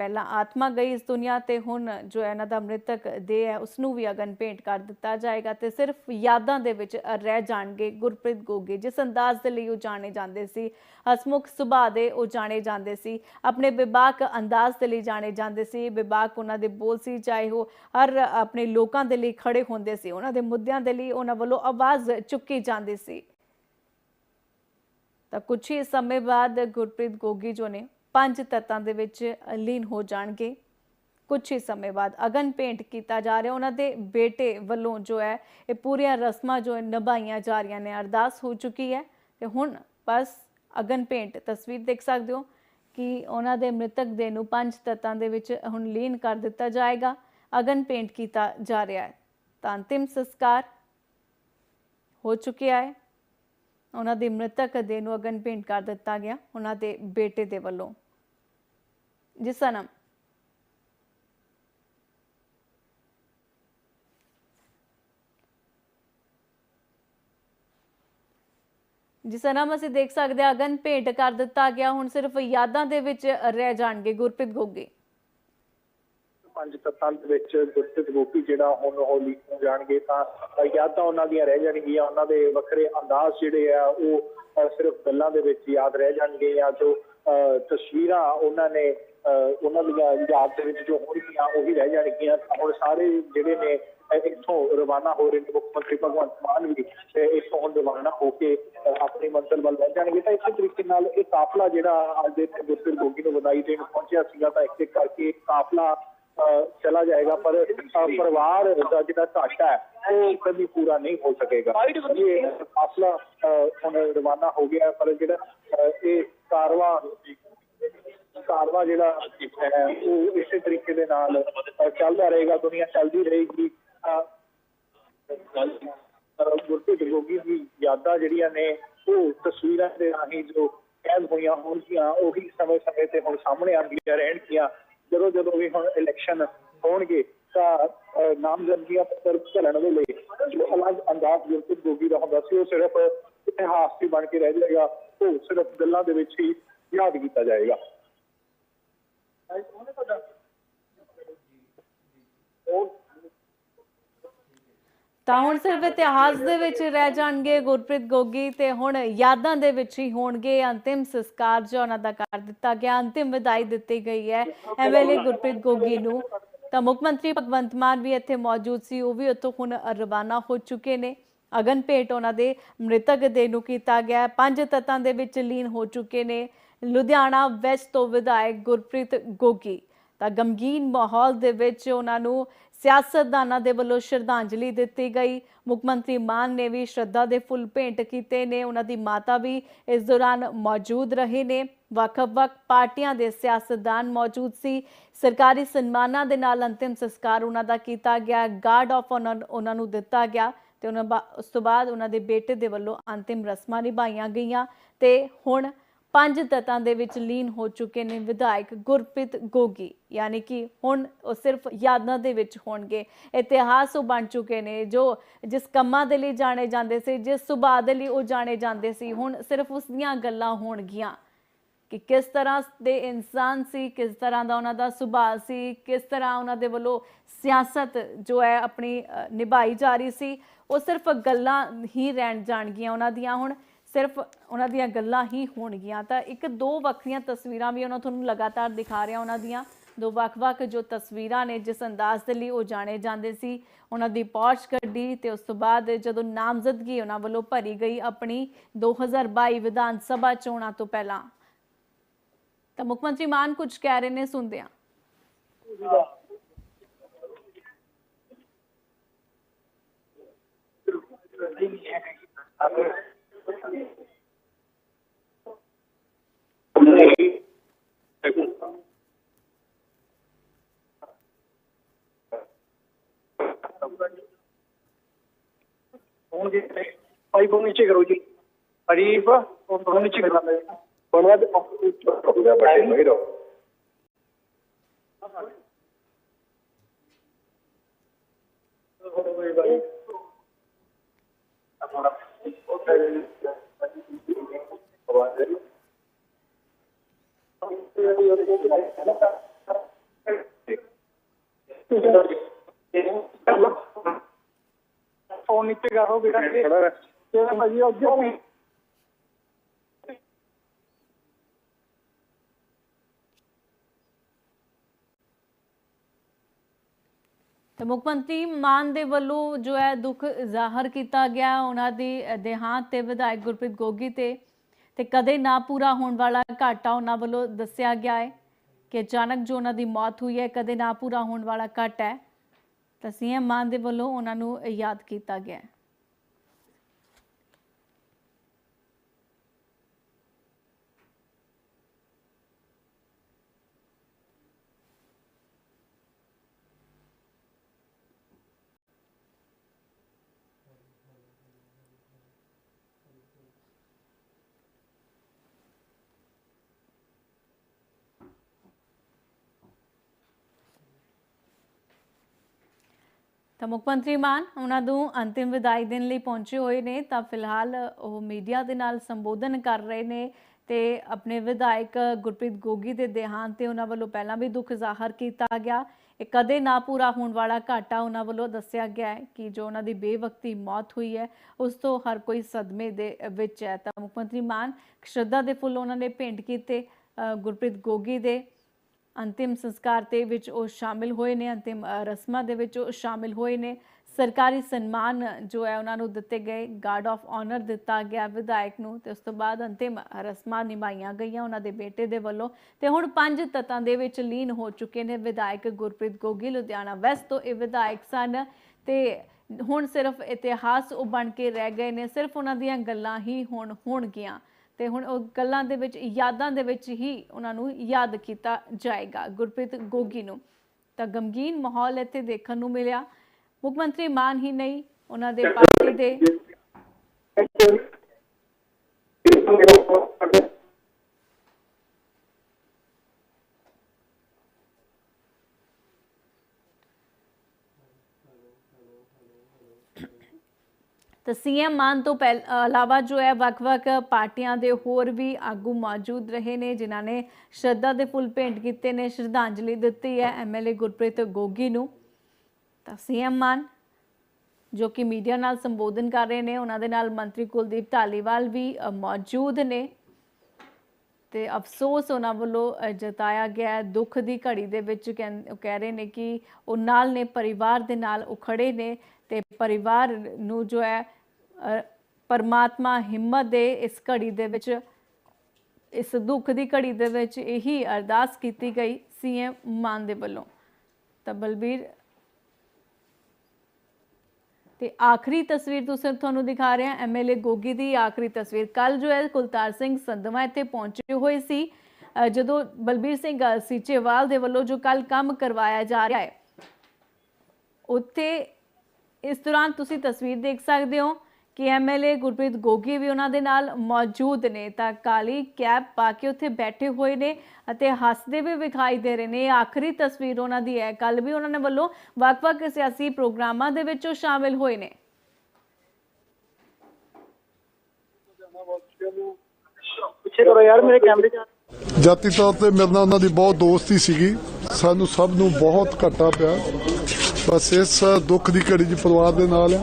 ਪਹਿਲਾਂ ਆਤਮਾ ਗਈ ਇਸ ਦੁਨੀਆ ਤੇ, ਹੁਣ ਜੋ ਇਹਨਾਂ ਦਾ ਮ੍ਰਿਤਕ ਦੇਹ ਹੈ ਉਸ ਨੂੰ ਵੀ ਅਗਨ ਭੇਂਟ ਕਰ ਦਿੱਤਾ ਜਾਏਗਾ ਤੇ ਸਿਰਫ ਯਾਦਾਂ ਦੇ ਵਿੱਚ ਰਹਿ ਜਾਣਗੇ ਗੁਰਪ੍ਰੀਤ ਗੋਗੀ। ਜਿਸ ਅੰਦਾਜ਼ ਦੇ ਲਈ ਉਹ ਜਾਣੇ ਜਾਂਦੇ ਸੀ, ਹਸਮੁਖ ਸੁਭਾਅ ਦੇ ਉਹ ਜਾਣੇ ਜਾਂਦੇ ਸੀ, ਆਪਣੇ ਵਿਵਾਕ ਅੰਦਾਜ਼ ਦੇ ਲਈ ਜਾਣੇ ਜਾਂਦੇ ਸੀ ਵਿਵਾਕ ਉਹਨਾਂ ਦੇ ਬੋਲ ਸੀ, ਚਾਹੇ ਉਹ ਹਰ ਆਪਣੇ ਲੋਕਾਂ ਦੇ ਲਈ ਖੜੇ ਹੁੰਦੇ ਸੀ, ਉਹਨਾਂ ਦੇ ਮੁੱਦਿਆਂ ਦੇ ਲਈ ਉਹਨਾਂ ਵੱਲੋਂ ਆਵਾਜ਼ ਚੁੱਕੀ ਜਾਂਦੀ ਸੀ। ਤਾਂ ਕੁਝ ਹੀ ਸਮੇਂ ਬਾਅਦ ਗੁਰਪ੍ਰੀਤ ਗੋਗੀ ਜੋ ਨੇ ਪੰਜ ਤੱਤਾਂ ਦੇ ਵਿੱਚ ਲੀਨ ਹੋ ਜਾਣਗੇ। ਕੁਝ ਹੀ ਸਮੇਂ ਬਾਅਦ ਅਗਨ ਪੇਂਟ ਕੀਤਾ ਜਾ ਰਿਹਾ। ਉਹਨਾਂ ਦੇ ਬੇਟੇ ਵੱਲੋਂ ਜੋ ਹੈ, ਇਹ ਪੂਰੀਆਂ ਰਸਮਾਂ ਜੋ ਹੈ, ਨਿਭਾਈਆਂ ਜਾ ਰਹੀਆਂ ਨੇ। ਅਰਦਾਸ ਹੋ ਚੁੱਕੀ ਹੈ ਤੇ ਹੁਣ ਬਸ ਅਗਨ ਪੇਂਟ ਤਸਵੀਰ ਦੇਖ ਸਕਦੇ ਹੋ ਕਿ ਉਹਨਾਂ ਦੇ ਮ੍ਰਿਤਕ ਦੇ ਨੂੰ ਪੰਜ ਤੱਤਾਂ ਦੇ ਵਿੱਚ ਹੁਣ ਲੀਨ ਕਰ ਦਿੱਤਾ ਜਾਏਗਾ। ਅਗਨ ਪੇਂਟ ਕੀਤਾ ਜਾ ਰਿਹਾ ਹੈ। ਤਾਂ ਅੰਤਿਮ ਸੰਸਕਾਰ ਹੋ ਚੁੱਕਿਆ ਹੈ। ਉਹਨਾਂ ਦੇ ਮ੍ਰਿਤਕ ਦੇਹ ਨੂੰ ਅਗਨ ਭੇਂਟ ਕਰ ਦਿੱਤਾ ਗਿਆ ਉਹਨਾਂ ਦੇ ਬੇਟੇ ਦੇ ਵੱਲੋਂ। ਜੀ ਸਨਮ ਨਾਮ ਜਿਸ ਨਾਮ ਅਸੀਂ ਦੇਖ ਸਕਦੇ ਹਾਂ ਅਗਨ ਭੇਂਟ ਕਰ ਦਿੱਤਾ ਗਿਆ। ਹੁਣ ਸਿਰਫ ਯਾਦਾਂ ਦੇ ਵਿੱਚ ਰਹਿ ਜਾਣਗੇ ਗੁਰਪ੍ਰੀਤ ਗੋਗੇ।
ਪੰਜ ਤੱਤਾਂ ਦੇ ਵਿੱਚ ਗੁਰਪ੍ਰੀਤ ਗੋਪੀ ਜਿਹੜਾ ਹੁਣ ਉਹ ਲੀਕ ਹੋ ਜਾਣਗੇ ਤਾਂ ਯਾਦਾਂ ਉਹਨਾਂ ਦੀਆਂ ਰਹਿ ਜਾਣਗੀਆਂ ਉਹਨਾਂ ਦੇ ਵੱਖਰੇ ਅੰਦਾਜ਼ ਜਿਹੜੇ ਆ ਉਹ ਸਿਰਫ ਗੱਲਾਂ ਦੇ ਵਿੱਚ ਯਾਦ ਰਹਿ ਜਾਣਗੇ ਜਾਂ ਜੋ ਅਹ, ਤਸਵੀਰਾਂ ਉਹਨਾਂ ਨੇ ਅਹ, ਉਹਨਾਂ ਦੀਆਂ ਯਾਦ ਦੇ ਵਿੱਚ ਜੋ ਹੋਣਗੀਆਂ ਉਹੀ ਰਹਿ ਜਾਣਗੀਆਂ। ਤਾਂ ਹੁਣ ਸਾਰੇ ਜਿਹੜੇ ਨੇ ਇੱਥੋਂ ਰਵਾਨਾ ਹੋ ਰਹੇ ਨੇ ਮੁੱਖ ਮੰਤਰੀ ਭਗਵੰਤ ਮਾਨ ਵੀ ਇੱਥੋਂ ਹੁਣ ਰਵਾਨਾ ਹੋ ਕੇ ਅਹ, ਆਪਣੀ ਮੰਜ਼ਿਲ ਵੱਲ ਵੱਧ ਜਾਣਗੇ। ਤਾਂ ਇਸੇ ਤਰੀਕੇ ਨਾਲ ਇਹ ਕਾਫਲਾ ਜਿਹੜਾ ਅੱਜ ਦੇ ਗੁਰਪ੍ਰੀਤ ਗੋਗੀ ਨੂੰ ਵਧਾਈ ਦੇਣ ਪਹੁੰਚਿਆ ਸੀਗਾ ਤਾਂ ਇੱਕ ਇੱਕ ਕਰਕੇ ਕਾਫਲਾ ਅਹ ਚਲਾ ਜਾਏਗਾ, ਪਰ ਅਹ ਪਰਿਵਾਰ ਦਾ ਜਿਹੜਾ ਢਾਂਚਾ ਹੈ, ਉਹ ਕਦੀ ਪੂਰਾ ਨਹੀਂ ਹੋ ਸਕੇਗਾ। ਇਹ ਫਾਸਲਾ ਹੁਣ ਰਵਾਨਾ ਹੋ ਗਿਆ, ਪਰ ਜਿਹੜਾ ਕਾਰਵਾ ਜਿਹੜਾ, ਹੈ, ਉਹ ਇਸੇ ਤਰੀਕੇ ਦੇ ਨਾਲ ਚੱਲਦਾ ਰਹੇਗਾ, ਦੁਨੀਆ ਚੱਲਦੀ ਰਹੇਗੀ। ਗੁਰਪ੍ਰੀਤ ਗੋਗੀ ਦੀ ਯਾਦਾਂ ਜਿਹੜੀਆਂ ਨੇ, ਉਹ ਤਸਵੀਰਾਂ ਦੇ ਰਾਹੀਂ ਜੋ ਕੈਦ ਹੋਈਆਂ ਹੋਣਗੀਆਂ, ਉਹੀ ਸਮੇਂ-ਸਮੇਂ ਤੇ ਹੁਣ ਸਾਹਮਣੇ ਆਉਂਦੀਆਂ ਰਹਿਣਗੀਆਂ। ਜਦੋਂ ਜਦੋਂ ਵੀ ਹੁਣ ਇਲੈਕਸ਼ਨ ਹੋਣਗੇ ਤਾਂ ਨਾਮਜ਼ਦਗੀਆਂ ਪੱਤਰ ਭਰਨ ਵੇਲੇ ਜੋ ਅਲੱਗ ਅੰਦਾਜ਼ ਗੁਰਪ੍ਰੀਤ ਗੋਗੀ ਦਾ ਹੁੰਦਾ ਸੀ ਉਹ ਸਿਰਫ ਇਤਿਹਾਸ ਹੀ ਬਣ ਕੇ ਰਹਿ ਜਾਏਗਾ ਉਹ ਸਿਰਫ ਗੱਲਾਂ ਦੇ ਵਿੱਚ ਹੀ ਯਾਦ ਕੀਤਾ ਜਾਏਗਾ।
ਤਾਂ ਹੁਣ ਸਿਰਫ ਇਤਿਹਾਸ ਦੇ ਵਿੱਚ ਰਹਿ ਜਾਣਗੇ ਗੁਰਪ੍ਰੀਤ ਗੋਗੀ ਤੇ ਹੁਣ ਯਾਦਾਂ ਦੇ ਵਿੱਚ ਹੀ ਹੋਣਗੇ ਅੰਤਿਮ ਸੰਸਕਾਰ ਜੋ ਉਹਨਾਂ ਦਾ ਕਰ ਦਿੱਤਾ ਗਿਆ, ਅੰਤਿਮ ਵਿਦਾਈ ਦਿੱਤੀ ਗਈ ਹੈ ਐਮਐਲਏ ਗੁਰਪ੍ਰੀਤ ਗੋਗੀ ਨੂੰ। ਤਾਂ ਮੁੱਖ ਮੰਤਰੀ ਭਗਵੰਤ ਮਾਨ ਵੀ ਇੱਥੇ ਮੌਜੂਦ ਸੀ, ਉਹ ਵੀ ਉੱਥੋਂ ਹੁਣ ਰਵਾਨਾ ਹੋ ਚੁੱਕੇ ਨੇ। ਅਗਨ ਭੇਟ ਉਹਨਾਂ ਦੇ ਮ੍ਰਿਤਕ ਦੇ ਨੂੰ ਕੀਤਾ ਗਿਆ ਪੰਜ ਤੱਤਾਂ ਦੇ ਵਿੱਚ ਲੀਨ ਹੋ ਚੁੱਕੇ ਨੇ। ਲੁਧਿਆਣਾ ਵੈਸਟ ਤੋਂ ਵਿਧਾਇਕ ਗੁਰਪ੍ਰੀਤ ਗੋਗੀ। ਤਾਂ ਗਮਗੀਨ ਮਾਹੌਲ ਦੇ ਵਿੱਚ ਉਹਨਾਂ ਨੂੰ ਸਿਆਸਤਦਾਨਾਂ ਦੇ ਵੱਲੋਂ ਸ਼ਰਧਾਂਜਲੀ ਦਿੱਤੀ ਗਈ। ਮੁੱਖ ਮੰਤਰੀ ਮਾਨ ਨੇ ਵੀ ਸ਼ਰਧਾ ਦੇ ਫੁੱਲ ਭੇਂਟ ਕੀਤੇ ਨੇ। ਉਹਨਾਂ ਦੀ ਮਾਤਾ ਵੀ ਇਸ ਦੌਰਾਨ ਮੌਜੂਦ ਰਹੇ ਨੇ। ਵੱਖ-ਵੱਖ ਪਾਰਟੀਆਂ ਦੇ ਸਿਆਸਤਦਾਨ ਮੌਜੂਦ ਸੀ। ਸਰਕਾਰੀ ਸਨਮਾਨਾਂ ਦੇ ਨਾਲ ਅੰਤਿਮ ਸੰਸਕਾਰ ਉਹਨਾਂ ਦਾ ਕੀਤਾ ਗਿਆ। ਗਾਰਡ ਆਫ ਆਨਰ ਉਹਨਾਂ ਨੂੰ ਦਿੱਤਾ ਗਿਆ ਤੇ ਉਹਨਾਂ ਬਾ- ਉਸ ਤੋਂ ਬਾਅਦ ਉਹਨਾਂ ਦੇ ਬੇਟੇ ਦੇ ਵੱਲੋਂ ਅੰਤਿਮ ਰਸਮਾਂ ਨਿਭਾਈਆਂ ਗਈਆਂ ਤੇ ਹੁਣ ਪੰਜ ਤੱਤਾਂ ਦੇ ਵਿੱਚ ਲੀਨ ਹੋ ਚੁੱਕੇ ਨੇ ਵਿਧਾਇਕ ਗੁਰਪ੍ਰੀਤ ਗੋਗੀ। ਯਾਨੀ ਕਿ ਹੁਣ ਉਹ ਸਿਰਫ ਯਾਦਾਂ ਦੇ ਵਿੱਚ ਹੋਣਗੇ। ਇਤਿਹਾਸ ਉਹ ਬਣ ਚੁੱਕੇ ਨੇ ਜੋ ਜਿਸ ਕੰਮਾਂ ਦੇ ਲਈ ਜਾਣੇ ਜਾਂਦੇ ਸੀ, ਜਿਸ ਸੁਭਾਅ ਦੇ ਲਈ ਉਹ ਜਾਣੇ ਜਾਂਦੇ ਸੀ, ਹੁਣ ਸਿਰਫ ਉਸ ਦੀਆਂ ਗੱਲਾਂ ਹੋਣਗੀਆਂ। ਕਿ ਕਿਸ ਤਰ੍ਹਾਂ ਦੇ ਇਨਸਾਨ ਸੀ, ਕਿਸ ਤਰ੍ਹਾਂ ਦਾ ਉਹਨਾਂ ਦਾ ਸੁਭਾਅ ਸੀ, ਕਿਸ ਤਰ੍ਹਾਂ ਉਹਨਾਂ ਦੇ ਵੱਲੋਂ ਸਿਆਸਤ ਜੋ ਹੈ ਆਪਣੀ ਨਿਭਾਈ ਜਾ ਰਹੀ ਸੀ, ਉਹ ਸਿਰਫ ਗੱਲਾਂ ਹੀ ਰਹਿਣ ਜਾਣਗੀਆਂ ਉਹਨਾਂ ਦੀਆਂ ਹੁਣ। ਸਿਰਫ ਉਹਨਾਂ ਦੀਆਂ ਗੱਲਾਂ ਹੀ ਹੋਣਗੀਆਂ। ਤਾਂ ਇੱਕ ਦੋ ਵੱਖਰੀਆਂ ਤਸਵੀਰਾਂ ਵੀ ਉਹਨਾਂ ਤੁਹਾਨੂੰ ਲਗਾਤਾਰ ਦਿਖਾ ਰਿਹਾ ਉਹਨਾਂ ਦੀਆਂ। ਦੋ ਵੱਖ-ਵੱਖ ਜੋ ਤਸਵੀਰਾਂ ਨੇ ਜਿਸ ਅੰਦਾਜ਼ ਦੇ ਲਈ ਉਹ ਜਾਣੇ ਜਾਂਦੇ ਸੀ। ਉਹਨਾਂ ਦੀ ਪੌਸ਼ ਗੱਡੀ ਤੇ ਉਸ ਤੋਂ ਬਾਅਦ ਜਦੋਂ ਨਾਮਜ਼ਦਗੀ ਉਹਨਾਂ ਵੱਲੋਂ ਭਰੀ ਗਈ ਆਪਣੀ 2022 ਵਿਧਾਨ ਸਭਾ ਚੋਣਾਂ ਤੋਂ ਪਹਿਲਾਂ। ਤਾਂ ਮੁੱਖ ਮੰਤਰੀ ਮਾਨ ਕੁਝ ਕਹਿ ਰਹੇ ਨੇ ਸੁਣਦੇ ਹਾਂ
ਹੁਣ ਜੀ ਭਾਈ ਫੋਨ ਨੀਚੇ ਕਰੋ ਜੀ ਅਰੀਫ ਉਹ ਦੋਨੋਂ ਨੀਚੇ ਕਰਨਾ ਬਣਵਾ ਦੇ ਉਹਦਾ ਬੜੇ ਮਹਿਰੋ ਫੋਨ ਨੀਚੇ ਕਰੋ ਬੇਟਾ ਤੇਰਾ ਭਾਜੀ ਅੱਗੇ
ਤੇ ਮੁੱਖ ਮੰਤਰੀ ਮਾਨ ਦੇ ਵੱਲੋਂ ਜੋ ਹੈ ਦੁੱਖ ਜ਼ਾਹਰ ਕੀਤਾ ਗਿਆ। ਉਹਨਾਂ ਦੀ ਦੇਹਾਂਤ ਤੇ ਵਿਧਾਇਕ ਗੁਰਪ੍ਰੀਤ ਗੋਗੀ ਤੇ ਤੇ ਕਦੇ ਨਾ ਪੂਰਾ ਹੋਣ ਵਾਲਾ ਘਾਟਾ ਉਹਨਾਂ ਵੱਲੋਂ ਦੱਸਿਆ ਗਿਆ ਹੈ ਕਿ ਅਚਾਨਕ ਜੋ ਉਹਨਾਂ ਦੀ ਮੌਤ ਹੋਈ ਹੈ, ਕਦੇ ਨਾ ਪੂਰਾ ਹੋਣ ਵਾਲਾ ਘਾਟਾ ਹੈ। ਤਾਂ ਸੀਐਮ ਮਾਨ ਦੇ ਵੱਲੋਂ ਉਹਨਾਂ ਨੂੰ ਯਾਦ ਕੀਤਾ ਗਿਆ ਹੈ। ਤਾਂ ਮੁੱਖ ਮੰਤਰੀ ਮਾਨ, ਉਹਨਾਂ ਨੂੰ ਅੰਤਿਮ ਵਿਦਾਈ ਦੇਣ ਲਈ ਪਹੁੰਚੇ ਹੋਏ ਨੇ, ਤਾਂ ਫਿਲਹਾਲ ਉਹ ਮੀਡੀਆ ਦੇ ਨਾਲ ਸੰਬੋਧਨ ਕਰ ਰਹੇ ਨੇ ਤੇ ਆਪਣੇ ਵਿਧਾਇਕ ਗੁਰਪ੍ਰੀਤ ਗੋਗੀ ਦੇ ਦੇਹਾਂਤ ਤੇ ਉਹਨਾਂ ਵੱਲੋਂ ਪਹਿਲਾਂ ਵੀ ਦੁੱਖ ਜ਼ਾਹਰ ਕੀਤਾ ਗਿਆ। ਇਹ ਕਦੇ ਨਾ ਪੂਰਾ ਹੋਣ ਵਾਲਾ ਘਾਟਾ ਉਹਨਾਂ ਵੱਲੋਂ ਦੱਸਿਆ ਗਿਆ ਹੈ ਕਿ ਜੋ ਉਹਨਾਂ ਦੀ ਬੇਵਕਤੀ ਮੌਤ ਹੋਈ ਹੈ, ਉਸ ਤੋਂ ਹਰ ਕੋਈ ਸਦਮੇ ਦੇ ਵਿੱਚ ਹੈ। ਤਾਂ ਮੁੱਖ ਮੰਤਰੀ ਮਾਨ, ਸ਼ਰਧਾ ਦੇ ਫੁੱਲ ਉਹਨਾਂ ਨੇ ਭੇਂਟ ਕੀਤੇ ਗੁਰਪ੍ਰੀਤ ਗੋਗੀ ਦੇ। ਅੰਤਿਮ ਸੰਸਕਾਰ ਤੇ ਵਿੱਚ ਉਹ ਸ਼ਾਮਿਲ ਹੋਏ ਨੇ, ਅੰਤਿਮ ਰਸਮਾਂ ਦੇ ਵਿੱਚ ਉਹ ਸ਼ਾਮਿਲ ਹੋਏ ਨੇ। ਸਰਕਾਰੀ ਸਨਮਾਨ ਜੋ ਹੈ ਉਹਨਾਂ ਨੂੰ ਦਿੱਤੇ ਗਏ ਗਾਰਡ ਆਫ ਆਨਰ ਦਿੱਤਾ ਗਿਆ ਵਿਧਾਇਕ ਨੂੰ ਤੇ ਉਸ ਤੋਂ ਬਾਅਦ ਅੰਤਿਮ ਰਸਮਾਂ ਨਿਭਾਈਆਂ ਗਈਆਂ ਉਹਨਾਂ ਦੇ ਬੇਟੇ ਦੇ ਵੱਲੋਂ। ਤੇ ਹੁਣ ਪੰਜ ਤਤਾਂ ਦੇ ਵਿੱਚ ਲੀਨ ਹੋ ਚੁੱਕੇ ਨੇ ਵਿਧਾਇਕ ਗੁਰਪ੍ਰੀਤ ਗੋਗੀ, ਲੁਧਿਆਣਾ ਵੈਸਟ ਤੋਂ ਇਹ ਵਿਧਾਇਕ ਸਨ। ਤੇ ਹੁਣ ਸਿਰਫ ਇਤਿਹਾਸ ਉਹ ਬਣ ਕੇ ਰਹਿ ਗਏ ਨੇ, ਸਿਰਫ ਉਹਨਾਂ ਦੀਆਂ ਗੱਲਾਂ ਹੀ ਹੁਣ ਹੋਣਗੀਆਂ। ਤੇ ਹੁਣ ਉਹ ਗੱਲਾਂ ਦੇ ਵਿੱਚ, ਯਾਦਾਂ ਦੇ ਵਿੱਚ ਹੀ ਉਹਨਾਂ ਨੂੰ ਯਾਦ ਕੀਤਾ ਜਾਏਗਾ ਗੁਰਪ੍ਰੀਤ ਗੋਗੀ ਨੂੰ। ਤਾਂ ਗਮਗੀਨ ਮਾਹੌਲ ਇੱਥੇ ਦੇਖਣ ਨੂੰ ਮਿਲਿਆ। ਮੁੱਖ ਮੰਤਰੀ ਮਾਨ ਹੀ ਨਹੀਂ, ਉਹਨਾਂ ਦੇ ਪਾਰਟੀ ਦੇ ਤਾਂ ਸੀਐਮ ਮਾਨ ਤੋਂ ਪਹਿਲ ਇਲਾਵਾ ਜੋ ਹੈ ਵੱਖ-ਵੱਖ ਪਾਰਟੀਆਂ ਦੇ ਹੋਰ ਵੀ ਆਗੂ ਮੌਜੂਦ ਰਹੇ ਨੇ, ਜਿਨ੍ਹਾਂ ਨੇ ਸ਼ਰਧਾ ਦੇ ਫੁੱਲ ਭੇਂਟ ਕੀਤੇ ਨੇ, ਸ਼ਰਧਾਂਜਲੀ ਦਿੱਤੀ ਹੈ ਐਮਐਲਏ ਗੁਰਪ੍ਰੀਤ ਗੋਗੀ ਨੂੰ। ਤਾਂ ਸੀਐਮ ਮਾਨ ਜੋ ਕਿ ਮੀਡੀਆ ਨਾਲ ਸੰਬੋਧਨ ਕਰ ਰਹੇ ਨੇ, ਉਹਨਾਂ ਦੇ ਨਾਲ ਮੰਤਰੀ ਕੁਲਦੀਪ ਢਾਲੀਵਾਲ ਵੀ ਮੌਜੂਦ ਨੇ। ਤੇ ਅਫਸੋਸ ਉਹਨਾਂ ਵੱਲੋਂ ਜਤਾਇਆ ਗਿਆ ਦੁੱਖ ਦੀ ਘੜੀ ਦੇ ਵਿੱਚ ਕਹਿੰ- ਕਹਿ ਰਹੇ ਨੇ ਕਿ ਉਹ ਨਾਲ ਨੇ, ਪਰਿਵਾਰ ਦੇ ਨਾਲ ਉਹ ਖੜੇ ਨੇ ਤੇ ਪਰਿਵਾਰ ਨੂੰ ਜੋ ਹੈ ਪਰਮਾਤਮਾ ਹਿੰਮਤ ਦੇ ਇਸ ਘੜੀ ਦੇ ਵਿੱਚ, ਇਸ ਦੁੱਖ ਦੀ ਘੜੀ ਦੇ ਵਿੱਚ ਇਹੀ ਅਰਦਾਸ ਕੀਤੀ ਗਈ ਸੀਐਮ ਮਾਨ ਦੇ ਵੱਲੋਂ। ਤਾਂ ਬਲਬੀਰ, ਤੇ ਆਖਰੀ ਤਸਵੀਰ ਤੁਸੀਂ ਤੁਹਾਨੂੰ ਦਿਖਾ ਰਹੇ ਹਾਂ ਐਮਐਲਏ ਗੋਗੀ ਦੀ ਆਖਰੀ ਤਸਵੀਰ। ਕੱਲ ਜੋ ਹੈ, ਕੁਲਤਾਰ ਸਿੰਘ ਸੰਧਵਾ ਇੱਥੇ ਪਹੁੰਚੇ ਹੋਏ ਸੀ। ਜਦੋਂ ਬਲਬੀਰ ਸਿੰਘ ਸੀਚੇਵਾਲ ਦੇ ਵੱਲੋਂ ਜੋ ਕੱਲ ਕੰਮ ਕਰਵਾਇਆ ਜਾ ਰਿਹਾ ਹੈ, ਉੱਥੇ ਇਸ ਦੌਰਾਨ ਤੁਸੀਂ ਤਸਵੀਰ ਦੇਖ ਸਕਦੇ ਹੋ। ਕਿ ਐਮਐਲਏ ਗੁਰਪ੍ਰੀਤ ਗੋਗੀ ਵੀ ਉਹਨਾਂ ਦੇ ਨਾਲ ਮੌਜੂਦ ਨੇ। ਤਾਂ ਕਾਲੀ ਕੈਪ ਪਾ ਕੇ ਉੱਥੇ ਬੈਠੇ ਹੋਏ ਨੇ ਅਤੇ ਹੱਸਦੇ ਵੀ ਵਿਖਾਈ ਦੇ ਰਹੇ ਨੇ। ਆਖਰੀ ਤਸਵੀਰ ਉਹਨਾਂ ਦੀ ਹੈ। ਕੱਲ ਵੀ ਉਹਨਾਂ ਨੇ ਵੱਲੋਂ ਵੱਖ-ਵੱਖ ਸਿਆਸੀ ਪ੍ਰੋਗਰਾਮਾਂ ਦੇ ਵਿੱਚ ਉਹ ਸ਼ਾਮਿਲ ਹੋਏ ਨੇ।
ਜਾਤੀ ਤੌਰ ਤੇ ਮੇਰੇ ਨਾਲ ਉਹਨਾਂ ਦੀ ਬਹੁਤ ਦੋਸਤੀ ਸੀਗੀ। ਸਾਨੂੰ ਸਭ ਨੂੰ ਬਹੁਤ ਘਾਟਾ ਪਿਆ। ਬਸ ਇਸ ਦੁੱਖ ਦੀ ਘੜੀ 'ਚ ਪਰਿਵਾਰ ਦੇ ਨਾਲ ਹੈ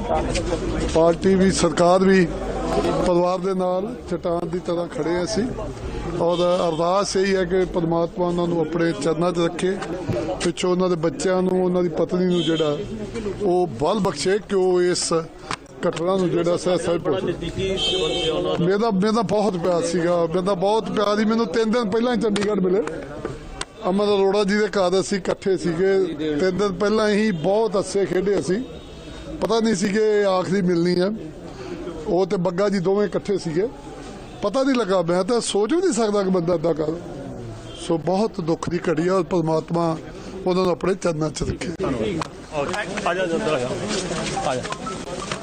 ਪਾਰਟੀ ਵੀ, ਸਰਕਾਰ ਵੀ ਪਰਿਵਾਰ ਦੇ ਨਾਲ ਚਟਾਨ ਦੀ ਤਰ੍ਹਾਂ ਖੜੇ ਅਸੀਂ। ਔਰ ਅਰਦਾਸ ਇਹੀ ਹੈ ਕਿ ਪਰਮਾਤਮਾ ਉਹਨਾਂ ਨੂੰ ਆਪਣੇ ਚਰਨਾਂ 'ਚ ਰੱਖੇ, ਪਿੱਛੋਂ ਉਹਨਾਂ ਦੇ ਬੱਚਿਆਂ ਨੂੰ, ਉਹਨਾਂ ਦੀ ਪਤਨੀ ਨੂੰ ਜਿਹੜਾ ਉਹ ਬਲ ਬਖਸ਼ੇ ਕਿ ਉਹ ਇਸ ਘਟਨਾ ਨੂੰ ਜਿਹੜਾ ਸਹਿ ਸਹਿ ਪਹੁੰਚੇ। ਮੇਰਾ ਮੇਰਾ ਬਹੁਤ ਪਿਆਰ ਸੀਗਾ। ਮੇਰਾ ਬਹੁਤ ਪਿਆਰ ਸੀ। ਮੈਨੂੰ ਤਿੰਨ ਦਿਨ ਪਹਿਲਾਂ ਹੀ ਚੰਡੀਗੜ੍ਹ ਮਿਲੇ। ਅਮਰ ਅਰੋੜਾ ਜੀ ਦੇ ਘਰ ਅਸੀਂ ਇਕੱਠੇ ਸੀਗੇ। ਤਿੰਨ ਦਿਨ ਪਹਿਲਾਂ ਹੀ ਬਹੁਤ ਹੱਸੇ ਖੇਡੇ ਅਸੀਂ। ਪਤਾ ਨਹੀਂ ਸੀ ਕਿ ਆਖਰੀ ਮਿਲਣੀ ਹੈ। ਉਹ ਤੇ ਬੱਗਾ ਜੀ ਦੋਵੇਂ ਇਕੱਠੇ ਸੀਗੇ। ਪਤਾ ਨਹੀਂ ਲੱਗਾ ਮੈਂ ਤਾਂ ਸੋਚ ਵੀ ਨਹੀਂ ਸਕਦਾ ਕਿ ਬੰਦਾ ਏਦਾਂ ਕਰ। ਸੋ ਬਹੁਤ ਦੁੱਖ ਦੀ ਘੜੀ ਆ ਪਰਮਾਤਮਾ ਉਹਨਾਂ ਨੂੰ ਆਪਣੇ ਚਰਨਾਂ 'ਚ ਰੱਖੇ।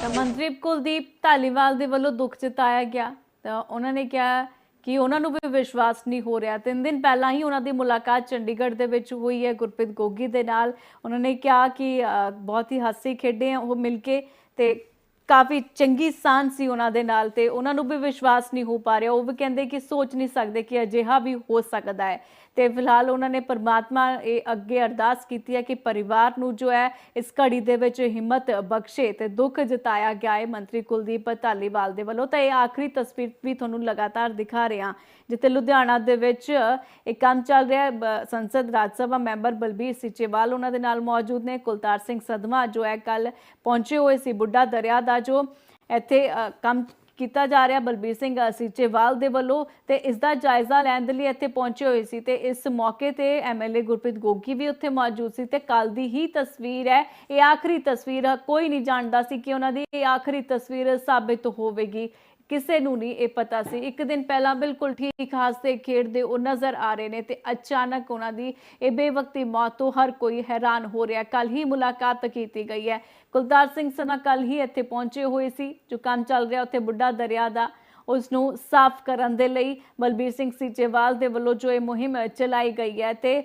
ਤਾਂ ਮੰਤਰੀ ਕੁਲਦੀਪ ਢਾਲੀਵਾਲ ਦੇ ਵੱਲੋਂ ਦੁੱਖ ਜਤਾਇਆ ਗਿਆ। ਤਾਂ ਉਹਨਾਂ ਨੇ ਕਿਹਾ ਕਿ ਉਹਨਾਂ ਨੂੰ ਵੀ ਵਿਸ਼ਵਾਸ ਨਹੀਂ ਹੋ ਰਿਹਾ। ਤਿੰਨ ਦਿਨ ਪਹਿਲਾਂ ਹੀ ਉਹਨਾਂ ਦੀ ਮੁਲਾਕਾਤ ਚੰਡੀਗੜ੍ਹ ਦੇ ਵਿੱਚ ਹੋਈ ਹੈ, ਗੁਰਪ੍ਰੀਤ ਗੋਗੀ ਦੇ ਨਾਲ। ਉਹਨਾਂ ਨੇ ਕਿਹਾ ਕਿ ਬਹੁਤ ਹੀ ਹਾਸੀ ਖੇਡੇ ਉਹ ਮਿਲ ਕੇ ਤੇ ਕਾਫੀ ਚੰਗੀ ਸਾਂਝ ਸੀ ਉਹਨਾਂ ਦੇ ਨਾਲ ਤੇ ਉਹਨਾਂ ਨੂੰ ਵੀ ਵਿਸ਼ਵਾਸ ਨਹੀਂ ਹੋ ਪਾ ਰਿਹਾ। ਉਹ ਵੀ ਕਹਿੰਦੇ ਕਿ ਸੋਚ ਨਹੀਂ ਸਕਦੇ ਕਿ ਅਜਿਹਾ ਵੀ ਹੋ ਸਕਦਾ ਹੈ। ਤੇ ਫਿਲਹਾਲ ਉਹਨਾਂ ਨੇ ਪਰਮਾਤਮਾ ਇਹ ਅੱਗੇ ਅਰਦਾਸ ਕੀਤੀ ਹੈ ਕਿ ਪਰਿਵਾਰ ਨੂੰ ਜੋ ਹੈ, ਇਸ ਘੜੀ ਦੇ ਵਿੱਚ ਹਿੰਮਤ ਬਖਸ਼ੇ ਤੇ ਦੁੱਖ ਜਤਾਇਆ ਗਿਆ ਹੈ। ਮੰਤਰੀ ਕੁਲਦੀਪ ਧਾਲੀਵਾਲ ਦੇ ਵੱਲੋਂ ਤਾਂ ਇਹ ਆਖਰੀ ਤਸਵੀਰ ਵੀ ਤੁਹਾਨੂੰ ਲਗਾਤਾਰ ਦਿਖਾ ਰਿਹਾ ਜਿੱਥੇ ਲੁਧਿਆਣਾ ਦੇ ਵਿੱਚ ਇਹ ਕੰਮ ਚੱਲ ਰਿਹਾ ਹੈ। ਬ- ਸੰਸਦ ਰਾਜ ਸਭਾ ਮੈਂਬਰ ਬਲਬੀਰ ਸਿਚੇਵਾਲ ਉਹਨਾਂ ਦੇ ਨਾਲ ਮੌਜੂਦ ਨੇ। ਕੁਲਤਾਰ ਸਿੰਘ ਸਦਮਾ ਜੋ ਹੈ ਕੱਲ ਪਹੁੰਚੇ ਹੋਏ ਸੀ ਬੁੱਢਾ ਦਰਿਆ ਦਾ ਜੋ ਇੱਥੇ ਕੰਮ ਕੀਤਾ ਜਾ ਰਿਹਾ। ਬਲਬੀਰ ਸਿੰਘ ਸੀਚੇਵਾਲ ਦੇ ਵੱਲੋਂ ਤੇ ਇਸ ਦਾ ਜਾਇਜ਼ਾ ਲੈਣ ਦੇ ਲਈ ਇੱਥੇ ਪਹੁੰਚੇ ਹੋਏ ਸੀ ਤੇ ਇਸ ਮੌਕੇ ਤੇ ਐਮਐਲਏ ਗੁਰਪ੍ਰੀਤ ਗੋਗੀ ਵੀ ਉੱਥੇ ਮੌਜੂਦ ਸੀ ਤੇ ਕੱਲ ਦੀ ਹੀ ਤਸਵੀਰ ਹੈ। ਇਹ ਆਖਰੀ ਤਸਵੀਰ, ਕੋਈ ਨਹੀਂ ਜਾਣਦਾ ਸੀ ਕਿ ਉਹਨਾਂ ਦੀ ਇਹ ਆਖਰੀ ਤਸਵੀਰ ਸਾਬਿਤ ਹੋਵੇਗੀ। ਕਿਸੇ ਨੂੰ ਨਹੀਂ ਇਹ ਪਤਾ ਸੀ। ਇੱਕ ਦਿਨ ਪਹਿਲਾਂ ਬਿਲਕੁਲ ਠੀਕ ਹਾਸਦੇ ਖੇਡਦੇ ਉਹ ਨਜ਼ਰ ਆ ਰਹੇ ਨੇ ਤੇ ਅਚਾਨਕ ਉਹਨਾਂ ਦੀ ਇਹ ਬੇਵਕਤੀ ਮੌਤ ਤੋਂ ਹਰ ਕੋਈ ਹੈਰਾਨ ਹੋ ਰਿਹਾ। ਕੱਲ ਹੀ ਮੁਲਾਕਾਤ ਕੀਤੀ ਗਈ ਹੈ। ਕੁਲਤਾਰ ਸਿੰਘ ਸਨਾ ਕੱਲ ਹੀ ਇੱਥੇ ਪਹੁੰਚੇ ਹੋਏ ਸੀ। ਜੋ ਕੰਮ ਚੱਲ ਰਿਹਾ ਉੱਥੇ ਬੁੱਢਾ ਦਰਿਆ ਦਾ, ਉਸ ਨੂੰ ਸਾਫ਼ ਕਰਨ ਦੇ ਲਈ ਬਲਬੀਰ ਸਿੰਘ ਸੀਚੇਵਾਲ ਦੇ ਵੱਲੋਂ ਜੋ ਇਹ ਮੁਹਿੰਮ ਚਲਾਈ ਗਈ ਹੈ ਤੇ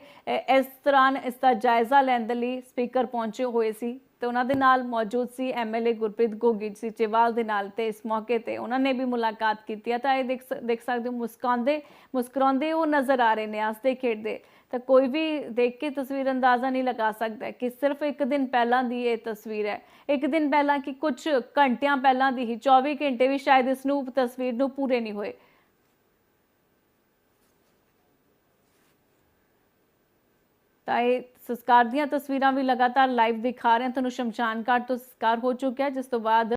ਇਸ ਦੌਰਾਨ ਇਸ ਦਾ ਜਾਇਜ਼ਾ ਲੈਣ ਦੇ ਲਈ ਸਪੀਕਰ ਪਹੁੰਚੇ ਹੋਏ ਸੀ। ਤੇ ਉਹਨਾਂ ਦੇ ਨਾਲ ਮੌਜੂਦ ਸੀ ਐਮਐਲਏ ਗੁਰਪ੍ਰੀਤ ਗੋਗੀ ਸੀਚੇਵਾਲ ਦੇ ਨਾਲ ਤੇ ਇਸ ਮੌਕੇ ਤੇ ਉਹਨਾਂ ਨੇ ਵੀ ਮੁਲਾਕਾਤ ਕੀਤੀ ਹੈ। ਤਾਂ ਇਹ ਦੇਖ ਸਕਦੇ ਹੋ ਮੁਸਕਾਉਂਦੇ, ਮੁਸਕਰਾਉਂਦੇ ਉਹ ਨਜ਼ਰ ਆ ਰਹੇ ਨੇ ਹੱਸਦੇ ਖੇਡਦੇ ਤਾਂ ਕੋਈ ਵੀ ਦੇਖ ਕੇ ਤਸਵੀਰ ਅੰਦਾਜ਼ਾ ਨਹੀਂ ਲਗਾ ਸਕਦਾ ਕਿ ਸਿਰਫ ਇੱਕ ਦਿਨ ਪਹਿਲਾਂ ਦੀ ਇਹ ਤਸਵੀਰ ਹੈ। ਇੱਕ ਦਿਨ ਪਹਿਲਾਂ ਕਿ ਕੁਝ ਘੰਟਿਆਂ ਪਹਿਲਾਂ ਦੀ ਹੀ 24 ਘੰਟੇ ਵੀ ਸ਼ਾਇਦ ਇਸ ਨੂੰ ਤਸਵੀਰ ਨੂੰ ਪੂਰੇ ਨਹੀਂ ਹੋਏ। ਤਾਂ ਇਹ ਸੰਸਕਾਰ ਦੀਆਂ ਤਸਵੀਰਾਂ ਵੀ ਲਗਾਤਾਰ ਲਾਈਵ ਦਿਖਾ ਰਹੇ ਹਾਂ। ਤੁਹਾਨੂੰ ਸ਼ਮਸ਼ਾਨ ਘਾਟ ਤੋਂ ਸੰਸਕਾਰ ਹੋ ਚੁੱਕਿਆ ਜਿਸ ਤੋਂ ਬਾਅਦ